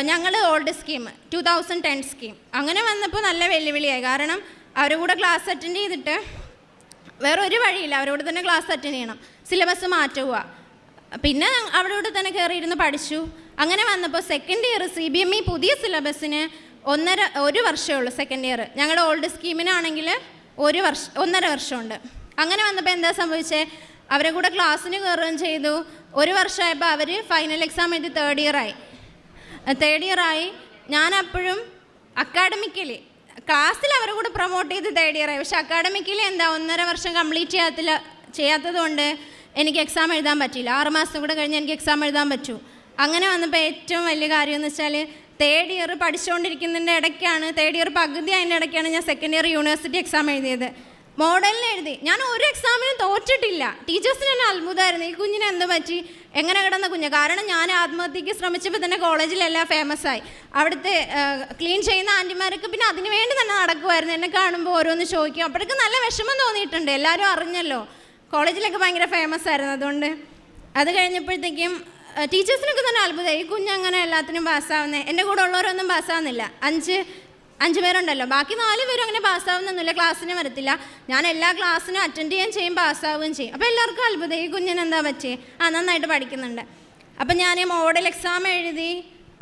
S1: ഞങ്ങൾ old scheme two thousand ten scheme അങ്ങനെ വന്നപ്പോൾ നല്ല വെല്ലുവിളിയായി. കാരണം അവരുടെ കൂടെ ക്ലാസ് അറ്റൻഡ് ചെയ്തിട്ട് വേറെ ഒരു വഴിയില്ല. അവരോട് തന്നെ ക്ലാസ് അറ്റൻഡ് ചെയ്യണം. സിലബസ് മാറ്റുക. പിന്നെ അവരോട് തന്നെ കയറിയിരുന്ന് പഠിച്ചു. അങ്ങനെ വന്നപ്പോൾ second year C B M E പുതിയ സിലബസിന് ഒന്നര ഒരു വർഷമേ ഉള്ളൂ സെക്കൻഡ് ഇയർ ഞങ്ങളുടെ ഓൾഡ് സ്കീമിനാണെങ്കിൽ ഒരു വർഷം ഒന്നര വർഷമുണ്ട്. അങ്ങനെ വന്നപ്പോൾ എന്താ സംഭവിച്ചത് അവരെ കൂടെ ക്ലാസ്സിന് കയറുകയും ചെയ്തു. ഒരു വർഷമായപ്പോൾ അവർ ഫൈനൽ എക്സാം എഴുതി തേർഡ് ഇയറായി തേർഡ് ഇയറായി ഞാൻ അപ്പോഴും അക്കാഡമിക്കലി ക്ലാസ്സിൽ അവരെ കൂടെ പ്രൊമോട്ട് ചെയ്ത് തേർഡ് ഇയർ ആയി. പക്ഷെ അക്കാഡമിക്കലി എന്താ ഒന്നര വർഷം കംപ്ലീറ്റ് ചെയ്യാത്തില്ല ചെയ്യാത്തത് കൊണ്ട് എനിക്ക് എക്സാം എഴുതാൻ പറ്റിയില്ല. ആറ് മാസം കൂടെ കഴിഞ്ഞ് എനിക്ക് എക്സാം എഴുതാൻ പറ്റൂ. അങ്ങനെ വന്നപ്പോൾ ഏറ്റവും വലിയ കാര്യം എന്ന് വെച്ചാൽ തേർഡ് ഇയർ പഠിച്ചുകൊണ്ടിരിക്കുന്നതിന്റെ ഇടയ്ക്കാണ് തേർഡ് ഇയർ പകുതി അതിന്റെ ഇടയ്ക്കാണ് ഞാൻ സെക്കൻഡ് ഇയർ യൂണിവേഴ്സിറ്റി എക്സാം എഴുതിയത്. മോഡലിന് എഴുതി ഞാൻ ഒരു എക്സാമിനും തോറ്റിട്ടില്ല. ടീച്ചേഴ്സിന് തന്നെ അത്ഭുതമായിരുന്നു. ഈ കുഞ്ഞിനെ എന്ത് പറ്റി? എങ്ങനെ കിടന്ന കുഞ്ഞ്? കാരണം ഞാൻ ആത്മഹത്യക്ക് ശ്രമിച്ചപ്പോൾ തന്നെ കോളേജിലെല്ലാം ഫേമസ് ആയി. അവിടുത്തെ ക്ലീൻ ചെയ്യുന്ന ആന്റിമാരൊക്കെ പിന്നെ അതിന് വേണ്ടി തന്നെ നടക്കുമായിരുന്നു എന്നെ കാണുമ്പോൾ ഓരോന്ന് ചോദിക്കും. അപ്പോഴൊക്കെ നല്ല വിഷമം തോന്നിയിട്ടുണ്ട്. എല്ലാവരും അറിഞ്ഞല്ലോ. കോളേജിലൊക്കെ ഭയങ്കര ഫേമസ് ആയിരുന്നു. അതുകൊണ്ട് അത് കഴിഞ്ഞപ്പോഴത്തേക്കും ടീച്ചേഴ്സിനൊക്കെ തന്നെ അത്ഭുതമായി. ഈ കുഞ്ഞ് അങ്ങനെ എല്ലാത്തിനും പാസ്സാവുന്നത് എന്റെ കൂടെ ഉള്ളവരൊന്നും പാസ്സാവുന്നില്ല അഞ്ച് അഞ്ച് പേരുണ്ടല്ലോ. ബാക്കി നാല് പേരും അങ്ങനെ പാസ്സാവുന്നൊന്നുമില്ല ക്ലാസ്സിന് വരത്തില്ല. ഞാൻ എല്ലാ ക്ലാസ്സിനും അറ്റൻഡ് ചെയ്യാൻ ചെയ്യും പാസ്സാവുകയും ചെയ്യും. അപ്പോൾ എല്ലാവർക്കും അത്ഭുതം. ഈ കുഞ്ഞിന് എന്താ പറ്റിയേ? ആ നന്നായിട്ട് പഠിക്കുന്നുണ്ട്. അപ്പം ഞാൻ മോഡൽ എക്സാം എഴുതി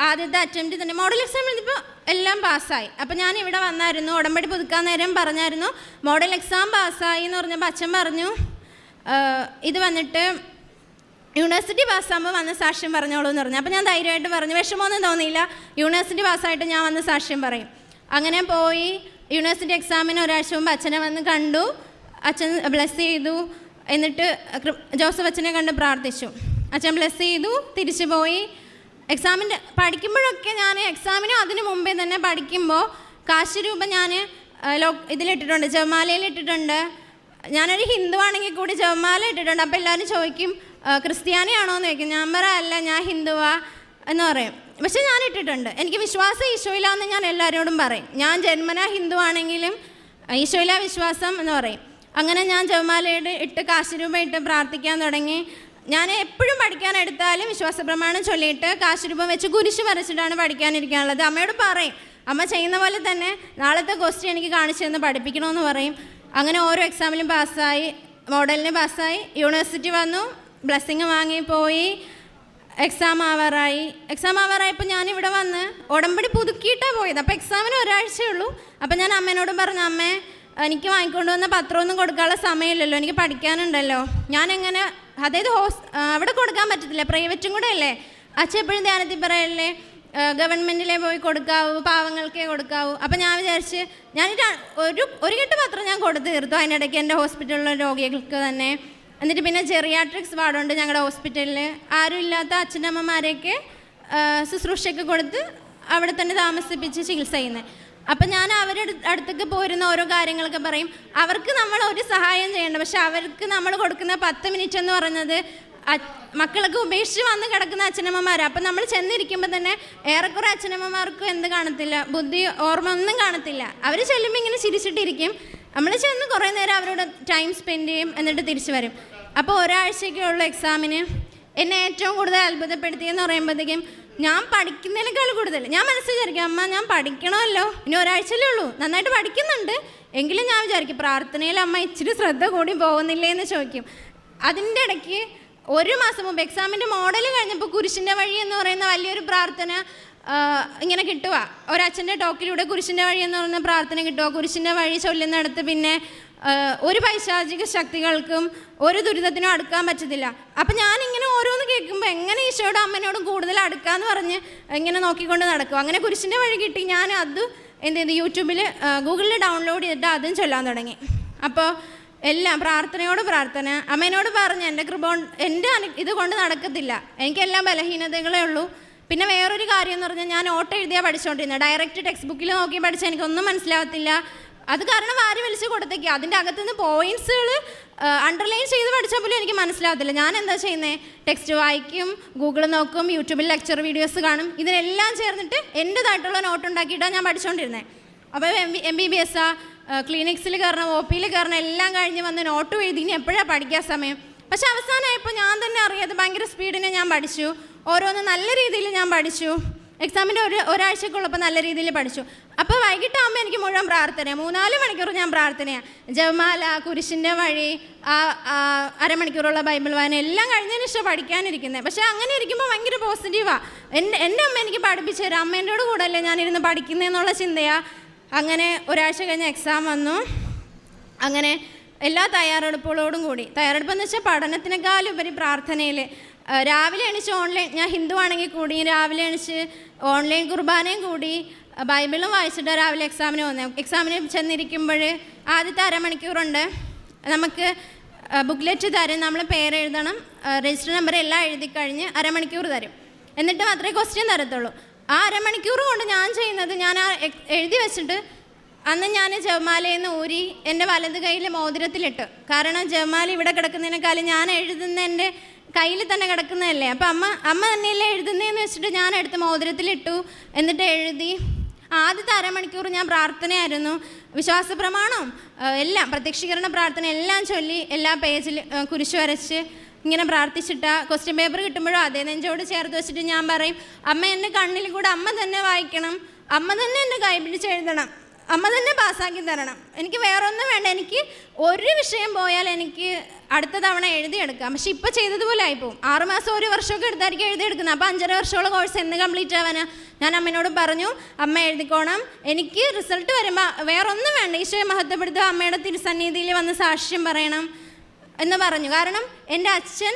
S1: ആദ്യത്തെ അറ്റംപ്റ്റ് തന്നെ. മോഡൽ എക്സാം എഴുതിയപ്പോൾ എല്ലാം പാസ്സായി അപ്പം ഞാൻ ഇവിടെ വന്നായിരുന്നു. ഉടമ്പടി പുതുക്കാൻ നേരം പറഞ്ഞായിരുന്നു. മോഡൽ എക്സാം പാസ്സായി എന്ന് പറഞ്ഞപ്പോൾ അച്ഛൻ പറഞ്ഞു ഇത് വന്നിട്ട് യൂണിവേഴ്സിറ്റി പാസ്സാകുമ്പോൾ വന്ന് സാക്ഷ്യം പറഞ്ഞോളൂ എന്ന് പറഞ്ഞു. അപ്പോൾ ഞാൻ ധൈര്യമായിട്ട് പറഞ്ഞു. വിഷമമൊന്നും തോന്നിയില്ല. യൂണിവേഴ്സിറ്റി പാസ്സായിട്ട് ഞാൻ വന്ന് സാക്ഷ്യം പറയും. അങ്ങനെ പോയി. യൂണിവേഴ്സിറ്റി എക്സാമിന് ഒരാഴ്ച മുമ്പ് അച്ഛനെ വന്ന് കണ്ടു. അച്ഛൻ ബ്ലെസ് ചെയ്തു. എന്നിട്ട് ജോസഫ് അച്ഛനെ കണ്ട് പ്രാർത്ഥിച്ചു. അച്ഛൻ ബ്ലെസ് ചെയ്തു തിരിച്ചു പോയി. എക്സാമിന്റെ പഠിക്കുമ്പോഴൊക്കെ ഞാൻ എക്സാമിനും അതിന് മുമ്പേ തന്നെ പഠിക്കുമ്പോൾ കാശ് രൂപ ഞാൻ ലോ ഇതിലിട്ടിട്ടുണ്ട്. ജവമാലയിൽ ഇട്ടിട്ടുണ്ട്. ഞാനൊരു ഹിന്ദു ആണെങ്കിൽ കൂടി ജവമാല ഇട്ടിട്ടുണ്ട്. അപ്പോൾ എല്ലാവരും ചോദിക്കും ക്രിസ്ത്യാനി ക്രിസ്ത്യാനിയാണോ എന്ന് ചോദിക്കും. ഞാൻ പറ അല്ല ഞാൻ ഹിന്ദുവാ. എന്ന് പറയും. പക്ഷെ ഞാൻ ഇട്ടിട്ടുണ്ട്. എനിക്ക് വിശ്വാസം ഈശോയിലാന്ന് ഞാൻ എല്ലാവരോടും പറയും. ഞാൻ ജന്മന ഹിന്ദു ആണെങ്കിലും ഈശോയില വിശ്വാസം എന്ന് പറയും. അങ്ങനെ ഞാൻ ജവമാലയുടെ ഇട്ട് കാശുരൂപ ഇട്ട് പ്രാർത്ഥിക്കാൻ തുടങ്ങി. ഞാൻ എപ്പോഴും പഠിക്കാൻ എടുത്താലും വിശ്വാസ പ്രമാണം ചൊല്ലിയിട്ട് കാശുരൂപം വെച്ച് കുരിശ് വരച്ചിട്ടാണ് പഠിക്കാനിരിക്കാനുള്ളത്. അമ്മയോട് പറയും. അമ്മ ചെയ്യുന്ന പോലെ തന്നെ നാളത്തെ ക്വസ്റ്റ്യൻ എനിക്ക് കാണിച്ചു തന്ന് പഠിപ്പിക്കണമെന്ന് പറയും. അങ്ങനെ ഓരോ എക്സാമിലും പാസ്സായി മോഡലിന് പാസ്സായി യൂണിവേഴ്സിറ്റി വന്നു ബ്ലെസ്സിങ് വാങ്ങി പോയി. എക്സാം ആവാറായി. എക്സാം ആവാറായപ്പോൾ ഞാനിവിടെ വന്ന് ഉടമ്പടി പുതുക്കിയിട്ടാണ് പോയത്. അപ്പോൾ എക്സാമിന് ഒരാഴ്ചയേ ഉള്ളൂ അപ്പോൾ ഞാൻ അമ്മേനോട് പറഞ്ഞു അമ്മേ എനിക്ക് വാങ്ങിക്കൊണ്ട് വന്ന പത്രമൊന്നും കൊടുക്കാനുള്ള സമയമില്ലല്ലോ. എനിക്ക് പഠിക്കാനുണ്ടല്ലോ. ഞാൻ എങ്ങനെ അതായത് ഹോസ് അവിടെ കൊടുക്കാൻ പറ്റത്തില്ല. പ്രൈവറ്റും കൂടെ അല്ലേ? അച്ഛൻ എപ്പോഴും ധ്യാനത്തിൽ പറയല്ലേ ഗവൺമെന്റിലേ പോയി കൊടുക്കാവൂ പാവങ്ങൾക്കേ കൊടുക്കാവൂ. അപ്പം ഞാൻ വിചാരിച്ച് ഞാൻ ഒരു ഒരു കെട്ട് പത്രം ഞാൻ കൊടുത്തു തീർത്തു. അതിനിടയ്ക്ക് എന്റെ ഹോസ്പിറ്റലിലെ രോഗികൾക്ക് തന്നെ എന്നിട്ട് പിന്നെ ജെറിയാട്രിക്സ് വാർഡുണ്ട് ഞങ്ങളുടെ ഹോസ്പിറ്റലിൽ ആരും ഇല്ലാത്ത അച്ഛനമ്മമാരെയൊക്കെ ശുശ്രൂഷയൊക്കെ കൊടുത്ത് അവിടെ തന്നെ താമസിപ്പിച്ച് ചികിത്സ ചെയ്യുന്നത് അപ്പം ഞാൻ അവരുടെ അടുത്തേക്ക് പോരുന്ന ഓരോ കാര്യങ്ങളൊക്കെ പറയും. അവർക്ക് നമ്മൾ ഒരു സഹായം ചെയ്യേണ്ട. പക്ഷെ അവർക്ക് നമ്മൾ കൊടുക്കുന്ന പത്ത് മിനിറ്റ് എന്ന് അ- മക്കളൊക്കെ ഉപേക്ഷിച്ച് വന്ന് കിടക്കുന്ന അച്ഛനമ്മമാരാണ് അപ്പം നമ്മൾ ചെന്നിരിക്കുമ്പോൾ തന്നെ ഏറെക്കുറെ അച്ഛനമ്മമാർക്കും എന്ത് കാണത്തില്ല? ബുദ്ധി ഓർമ്മ ഒന്നും കാണത്തില്ല. അവർ ചെല്ലുമ്പോൾ ഇങ്ങനെ ചിരിച്ചിട്ടിരിക്കും. നമ്മൾ ചെന്ന് കുറേ നേരം അവരോട് ടൈം സ്പെൻഡ് ചെയ്യും എന്നിട്ട് തിരിച്ചു വരും. അപ്പോൾ ഒരാഴ്ചയ്ക്കുള്ള എക്സാമിന് എന്നെ ഏറ്റവും കൂടുതൽ അത്ഭുതപ്പെടുത്തിയെന്ന് പറയുമ്പോഴത്തേക്കും ഞാൻ പഠിക്കുന്നതിനേക്കാൾ കൂടുതൽ. ഞാൻ മനസ്സിൽ വിചാരിക്കും അമ്മ ഞാൻ പഠിക്കണമല്ലോ. ഇനി ഒരാഴ്ചയല്ലേ ഉള്ളൂ. നന്നായിട്ട് പഠിക്കുന്നുണ്ട്. എങ്കിലും ഞാൻ വിചാരിക്കും പ്രാർത്ഥനയിൽ അമ്മ ഇച്ചിരി ശ്രദ്ധ കൂടി പോകുന്നില്ലേ എന്ന് ചോദിക്കും. അതിന്റെ ഇടയ്ക്ക് ഒരു മാസം മുമ്പ് എക്സാമിന്റെ മോഡൽ കഴിഞ്ഞപ്പോൾ കുരിശിന്റെ വഴി എന്ന് പറയുന്ന വലിയൊരു പ്രാർത്ഥന ഇങ്ങനെ കിട്ടുക ഒരച്ഛന്റെ ടോക്കിലൂടെ കുരിശിന്റെ വഴി എന്ന് പറയുന്ന പ്രാർത്ഥന കിട്ടുക കുരിശിന്റെ വഴി ചൊല്ലുന്നിടത്ത് പിന്നെ ഒരു പൈശാചിക ശക്തികൾക്കും ഒരു ദുരിതത്തിനും അടുക്കാൻ പറ്റത്തില്ല. അപ്പം ഞാനിങ്ങനെ ഓരോന്ന് കേൾക്കുമ്പോൾ എങ്ങനെ ഈശോയുടെ അമ്മനോടും കൂടുതൽ അടുക്കാന്ന് പറഞ്ഞ് ഇങ്ങനെ നോക്കിക്കൊണ്ട് നടക്കും. അങ്ങനെ കുരിശിന്റെ വഴി കിട്ടി. ഞാൻ അത് എന്ത് ചെയ്തു? യൂട്യൂബിൽ ഗൂഗിളിൽ ഡൗൺലോഡ് ചെയ്തിട്ട് അതും ചൊല്ലാൻ തുടങ്ങി. അപ്പോൾ എല്ലാം പ്രാർത്ഥനയോട് പ്രാർത്ഥന. അമ്മേനോട് പറഞ്ഞ് എന്റെ കൃപ എന്റെ ഇത് കൊണ്ട് നടക്കത്തില്ല. എനിക്കെല്ലാം ബലഹീനതകളേ ഉള്ളൂ. പിന്നെ വേറൊരു കാര്യം എന്ന് പറഞ്ഞാൽ ഞാൻ ഓട്ടോ എഴുതിയാണ് പഠിച്ചുകൊണ്ടിരുന്നത് ഡയറക്റ്റ് ടെക്സ്റ്റ് ബുക്കിൽ നോക്കി പഠിച്ചാൽ എനിക്കൊന്നും മനസ്സിലാവത്തില്ല. അത് കാരണം വാരി വിളിച്ച് കൊടുത്തേക്ക്. അതിന്റെ അകത്തുനിന്ന് പോയിന്റ്സുകൾ അണ്ടർലൈൻ ചെയ്ത് പഠിച്ചാൽ പോലും എനിക്ക് മനസ്സിലാവത്തില്ല. ഞാൻ എന്താ ചെയ്യുന്നത് ടെക്സ്റ്റ് വായിക്കും ഗൂഗിൾ നോക്കും യൂട്യൂബിൽ ലെക്ചർ വീഡിയോസ് കാണും. ഇതിനെല്ലാം ചേർന്നിട്ട് എന്റെതായിട്ടുള്ള നോട്ട് ഉണ്ടാക്കിയിട്ടാണ് ഞാൻ പഠിച്ചുകൊണ്ടിരുന്നത് അപ്പോൾ എം ബി ബി എസ് ആ ക്ലിനിക്സിൽ കയറണം ഒ പിയിൽ കയറണം എല്ലാം കഴിഞ്ഞ് വന്ന് നോട്ട് എഴുതി ഇനി എപ്പോഴാണ് പഠിക്കാൻ സമയം? പക്ഷെ അവസാനമായപ്പോൾ ഞാൻ തന്നെ അറിയാതെ ഭയങ്കര സ്പീഡിനെ ഞാൻ പഠിച്ചു. ഓരോന്ന് നല്ല രീതിയിൽ ഞാൻ പഠിച്ചു. എക്സാമിന്റെ ഒരു ഒരാഴ്ചക്കുള്ളപ്പോൾ നല്ല രീതിയിൽ പഠിച്ചു. അപ്പോൾ വൈകിട്ടാകുമ്പോൾ എനിക്ക് മുഴുവൻ പ്രാർത്ഥനയാണ് മൂന്നാൽ മണിക്കൂർ ഞാൻ പ്രാർത്ഥനയാണ് ജപമാല കുരിശിന്റെ വഴി ആ അരമണിക്കൂറുള്ള ബൈബിൾ വായന എല്ലാം കഴിഞ്ഞതിന് ശേഷം പഠിക്കാനിരിക്കുന്നത് പക്ഷേ അങ്ങനെ ഇരിക്കുമ്പോൾ ഭയങ്കര പോസിറ്റീവാണ് എന്റെ എന്റെ അമ്മ എനിക്ക് പഠിപ്പിച്ചു തരാം. അമ്മേന്റെ കൂടെ അല്ലേ ഞാനിരുന്ന് പഠിക്കുന്നതെന്നുള്ള ചിന്തയാണ് അങ്ങനെ ഒരാഴ്ച കഴിഞ്ഞ് എക്സാം വന്നു. അങ്ങനെ എല്ലാ തയ്യാറെടുപ്പുകളോടും കൂടി. തയ്യാറെടുപ്പെന്ന് വെച്ചാൽ പഠനത്തിനേക്കാളുപരി പ്രാർത്ഥനയിൽ രാവിലെ എണീച്ച് ഓൺലൈൻ ഞാൻ ഹിന്ദു ആണെങ്കിൽ കൂടി രാവിലെ എണീച്ച് ഓൺലൈൻ കുർബാനയും കൂടി ബൈബിളും വായിച്ചിട്ട് രാവിലെ എക്സാമിന് വന്നു. എക്സാമിന് ചെന്നിരിക്കുമ്പോൾ ആദ്യത്തെ അരമണിക്കൂറുണ്ട്. നമുക്ക് ബുക്ക്ലെറ്റ് തരും നമ്മൾ പേര് എഴുതണം രജിസ്റ്റർ നമ്പർ എല്ലാം എഴുതി കഴിഞ്ഞ് അരമണിക്കൂർ തരും. എന്നിട്ട് മാത്രമേ ക്വസ്റ്റ്യൻ തരത്തുള്ളൂ. ആ അരമണിക്കൂർ കൊണ്ട് ഞാൻ ചെയ്യുന്നത് ഞാൻ ആ എഴുതി വെച്ചിട്ട് അന്ന് ഞാൻ ജവമാലയിൽ നിന്ന് ഊരി എന്റെ വലത് കയ്യിൽ മോതിരത്തിലിട്ടു. കാരണം ജവമാല ഇവിടെ കിടക്കുന്നതിനേക്കാളും ഞാൻ എഴുതുന്ന എന്റെ കയ്യിൽ തന്നെ കിടക്കുന്നതല്ലേ? അപ്പം അമ്മ അമ്മ തന്നെയല്ലേ എഴുതുന്നതെന്ന് വെച്ചിട്ട് ഞാൻ എടുത്ത് മോതിരത്തിലിട്ടു. എന്നിട്ട് എഴുതി. ആദ്യത്തെ അരമണിക്കൂർ ഞാൻ പ്രാർത്ഥനയായിരുന്നു. വിശ്വാസ പ്രമാണം എല്ലാം പ്രത്യക്ഷീകരണ പ്രാർത്ഥന എല്ലാം ചൊല്ലി എല്ലാ പേജിൽ കുരിശ് വരച്ച് ഇങ്ങനെ പ്രാർത്ഥിച്ചിട്ട ക്വസ്റ്റ്യൻ പേപ്പർ കിട്ടുമ്പോഴും അതേ നെഞ്ചോട് ചേർത്ത് വെച്ചിട്ട് ഞാൻ പറയും അമ്മ എന്റെ കണ്ണിൽ കൂടെ അമ്മ തന്നെ വായിക്കണം. അമ്മ തന്നെ എന്നെ കൈപിടിച്ച് എഴുതണം. അമ്മ തന്നെ പാസ്സാക്കി തരണം. എനിക്ക് വേറൊന്നും വേണ്ട. എനിക്ക് ഒരു വിഷയം പോയാൽ എനിക്ക് അടുത്ത തവണ എഴുതിയെടുക്കാം. പക്ഷെ ഇപ്പോൾ ചെയ്തതുപോലെ ആയിപ്പോവും. ആറുമാസം ഒരു വർഷമൊക്കെ എടുത്തായിരിക്കും എഴുതിയെടുക്കുന്നത്. അപ്പോൾ അഞ്ചര വർഷമുള്ള കോഴ്സ് എന്ന് കംപ്ലീറ്റ് ആവാനാ ഞാൻ അമ്മയോട് പറഞ്ഞു അമ്മ എഴുതിക്കോണം. എനിക്ക് റിസൾട്ട് വരുമ്പോൾ വേറൊന്നും വേണ്ട. ഈശോയെ മഹത്വപ്പെടുത്തുക അമ്മയുടെ തിരുസന്നിധിയിൽ വന്ന് സാക്ഷ്യം പറയണം. എന്ന് പറഞ്ഞു. കാരണം എന്റെ അച്ഛൻ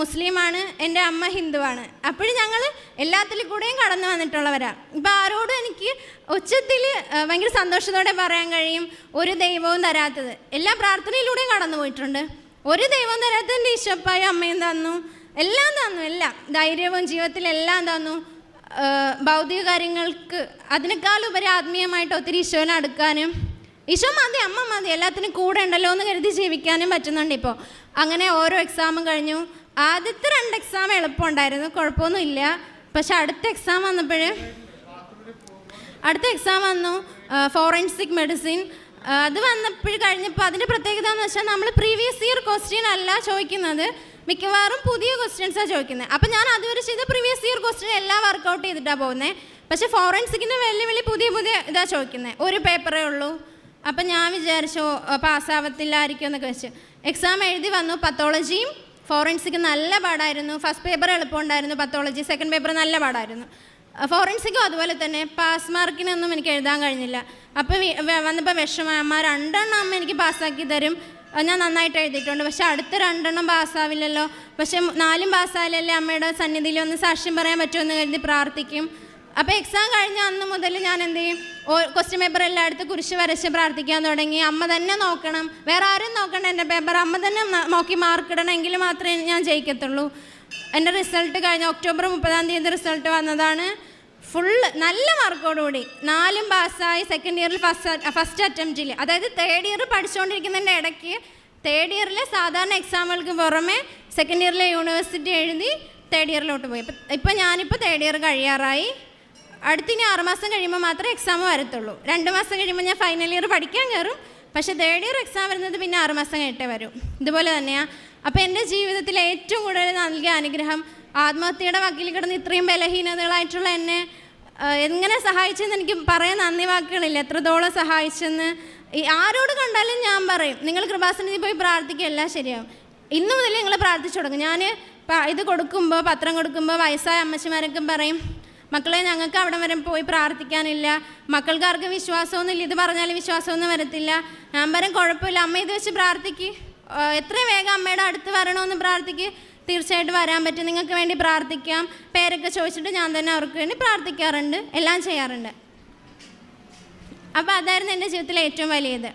S1: മുസ്ലിമാണ് എന്റെ അമ്മ ഹിന്ദുവാണ്. അപ്പോഴും ഞങ്ങൾ എല്ലാത്തിലും കൂടെയും കടന്നു വന്നിട്ടുള്ളവരാണ് ഇപ്പം ആരോടും എനിക്ക് ഉച്ചത്തിൽ ഭയങ്കര സന്തോഷത്തോടെ പറയാൻ കഴിയും ഒരു ദൈവവും തരാത്തത്. എല്ലാ പ്രാർത്ഥനയിലൂടെയും കടന്നു പോയിട്ടുണ്ട്. ഒരു ദൈവം തരാത്ത എന്റെ ഈശോപ്പായ അമ്മയും തന്നു. എല്ലാം തന്നു എല്ലാം. ധൈര്യവും ജീവിതത്തിൽ എല്ലാം തന്നു. ഭൗതിക കാര്യങ്ങൾക്ക് അതിനേക്കാളുപരി ആത്മീയമായിട്ട് ഒത്തിരി ഈശോനെ അടുക്കാനും ഈശോ മതി അമ്മ മതി എല്ലാത്തിനും കൂടെ ഉണ്ടല്ലോ എന്ന് കരുതി ജീവിക്കാനും പറ്റുന്നുണ്ട് ഇപ്പോൾ അങ്ങനെ ഓരോ എക്സാമും കഴിഞ്ഞു. ആദ്യത്തെ രണ്ട് എക്സാം എളുപ്പമുണ്ടായിരുന്നു കുഴപ്പമൊന്നുമില്ല പക്ഷെ അടുത്ത എക്സാം വന്നപ്പോൾ അടുത്ത എക്സാം വന്നു ഫോറൻസിക് മെഡിസിൻ അത് വന്നപ്പോൾ കഴിഞ്ഞപ്പോൾ അതിന്റെ പ്രത്യേകത എന്ന് വെച്ചാൽ നമ്മൾ പ്രീവിയസ് ഇയർ ക്വസ്റ്റ്യൻ അല്ല ചോദിക്കുന്നത്. മിക്കവാറും പുതിയ ക്വസ്റ്റ്യൻസാണ് ചോദിക്കുന്നത്. അപ്പം ഞാൻ അതുവരെ ചെയ്ത പ്രീവിയസ് ഇയർ ക്വസ്റ്റ്യൻ എല്ലാം വർക്കൗട്ട് ചെയ്തിട്ടാണ് പോകുന്നത്. പക്ഷേ ഫോറൻസിക്കിന്റെ വെല്ലുവിളി പുതിയ പുതിയ ഇതാണ് ചോദിക്കുന്നത്. ഒരു പേപ്പറേ ഉള്ളൂ. അപ്പം ഞാൻ വിചാരിച്ചു പാസ്സാവത്തില്ലായിരിക്കും എന്നൊക്കെ വെച്ച്. എക്സാം എഴുതി വന്നു പത്തോളജിയും ഫോറൻസിക് നല്ല പാടായിരുന്നു. ഫസ്റ്റ് പേപ്പർ എളുപ്പമുണ്ടായിരുന്നു പത്തോളജി സെക്കൻഡ് പേപ്പർ നല്ല പാടായിരുന്നു. ഫോറൻസിക്കും അതുപോലെ തന്നെ പാസ് മാർക്കിനൊന്നും എനിക്ക് എഴുതാൻ കഴിഞ്ഞില്ല. അപ്പോൾ വന്നപ്പോൾ വിഷമം അമ്മ രണ്ടെണ്ണം അമ്മ എനിക്ക് പാസ്സാക്കി തരും. ഞാൻ നന്നായിട്ട് എഴുതിയിട്ടുണ്ട്. പക്ഷേ അടുത്ത രണ്ടെണ്ണം പാസ്സാവില്ലല്ലോ പക്ഷേ നാലും പാസ്സായാലല്ലേ അമ്മയുടെ സന്നിധിയിൽ ഒന്ന് സാക്ഷ്യം പറയാൻ പറ്റുമെന്ന് കരുതി പ്രാർത്ഥിക്കും. അപ്പോൾ എക്സാം കഴിഞ്ഞ അന്ന് മുതൽ ഞാൻ എന്ത് ചെയ്യും? ക്വസ്റ്റ്യൻ പേപ്പർ എല്ലായിടത്തും കുരിശ് വരച്ച് പ്രാർത്ഥിക്കാൻ തുടങ്ങി. അമ്മ തന്നെ നോക്കണം. വേറെ ആരും നോക്കണ്ട എന്റെ പേപ്പർ അമ്മ തന്നെ നോക്കി മാർക്ക് ഇടണം. എങ്കിൽ മാത്രമേ ഞാൻ ജയിക്കത്തുള്ളൂ. എന്റെ റിസൾട്ട് കഴിഞ്ഞ ഒക്ടോബർ മുപ്പതാം തീയതി റിസൾട്ട് വന്നതാണ്. ഫുള്ള് നല്ല മാർക്കോടുകൂടി നാലും പാസ്സായി സെക്കൻഡ് ഇയറിൽ ഫസ്റ്റ് ഫസ്റ്റ് അറ്റംപ്റ്റിൽ അതായത് തേർഡ് ഇയർ പഠിച്ചുകൊണ്ടിരിക്കുന്നതിന്റെ ഇടയ്ക്ക് തേർഡ് ഇയറിലെ സാധാരണ എക്സാമുകൾക്ക് പുറമെ സെക്കൻഡ് ഇയറിലെ യൂണിവേഴ്സിറ്റി എഴുതി തേർഡ് ഇയറിലോട്ട് പോയി. ഇപ്പം ഇപ്പം ഞാനിപ്പോൾ തേർഡ് ഇയർ കഴിയാറായി. അടുത്തിനി ആറുമാസം കഴിയുമ്പോൾ മാത്രമേ എക്സാം വരത്തുള്ളൂ. രണ്ട് മാസം കഴിയുമ്പോൾ ഞാൻ ഫൈനൽ ഇയർ പഠിക്കാൻ കയറും പക്ഷേ തേർഡ് ഇയർ എക്സാം വരുന്നത് പിന്നെ ആറുമാസം കഴിഞ്ഞിട്ടേ വരും. ഇതുപോലെ തന്നെയാണ് അപ്പോൾ എന്റെ ജീവിതത്തിൽ ഏറ്റവും കൂടുതൽ നൽകിയ അനുഗ്രഹം ആത്മഹത്യയുടെ വക്കിൽ കിടന്ന് ഇത്രയും ബലഹീനതകളായിട്ടുള്ള എന്നെ എങ്ങനെ സഹായിച്ചെന്ന് എനിക്ക് പറയാൻ നന്ദി വാക്കുകളില്ല. എത്രത്തോളം സഹായിച്ചെന്ന് ആരോട് കണ്ടാലും ഞാൻ പറയും. നിങ്ങൾ കൃപാസനത്തിൽ പോയി പ്രാർത്ഥിക്കുക എല്ലാം ശരിയാവും. ഇന്നു മുതൽ നിങ്ങൾ പ്രാർത്ഥിച്ചു തുടങ്ങും. ഞാൻ ഇത് കൊടുക്കുമ്പോൾ പത്രം കൊടുക്കുമ്പോൾ വയസ്സായ അമ്മച്ചിമാരൊക്കെ പറയും മക്കളെ ഞങ്ങൾക്ക് അവിടെ വരെ പോയി പ്രാർത്ഥിക്കാനില്ല. മക്കൾക്കാർക്ക് വിശ്വാസമൊന്നുമില്ല. ഇത് പറഞ്ഞാൽ വിശ്വാസമൊന്നും വരത്തില്ല. ഞാൻ പറയും കുഴപ്പമില്ല. അമ്മ ഇത് വെച്ച് പ്രാർത്ഥിക്ക്. എത്രയും വേഗം അമ്മയുടെ അടുത്ത് വരണമെന്ന് പ്രാർത്ഥിക്ക്. തീർച്ചയായിട്ടും വരാൻ പറ്റും. നിങ്ങൾക്ക് വേണ്ടി പ്രാർത്ഥിക്കാം. പേരൊക്കെ ചോദിച്ചിട്ട് ഞാൻ തന്നെ അവർക്ക് വേണ്ടി പ്രാർത്ഥിക്കാറുണ്ട്. എല്ലാം ചെയ്യാറുണ്ട്. അപ്പോൾ അതായിരുന്നു എന്റെ ജീവിതത്തിലെ ഏറ്റവും വലിയത്.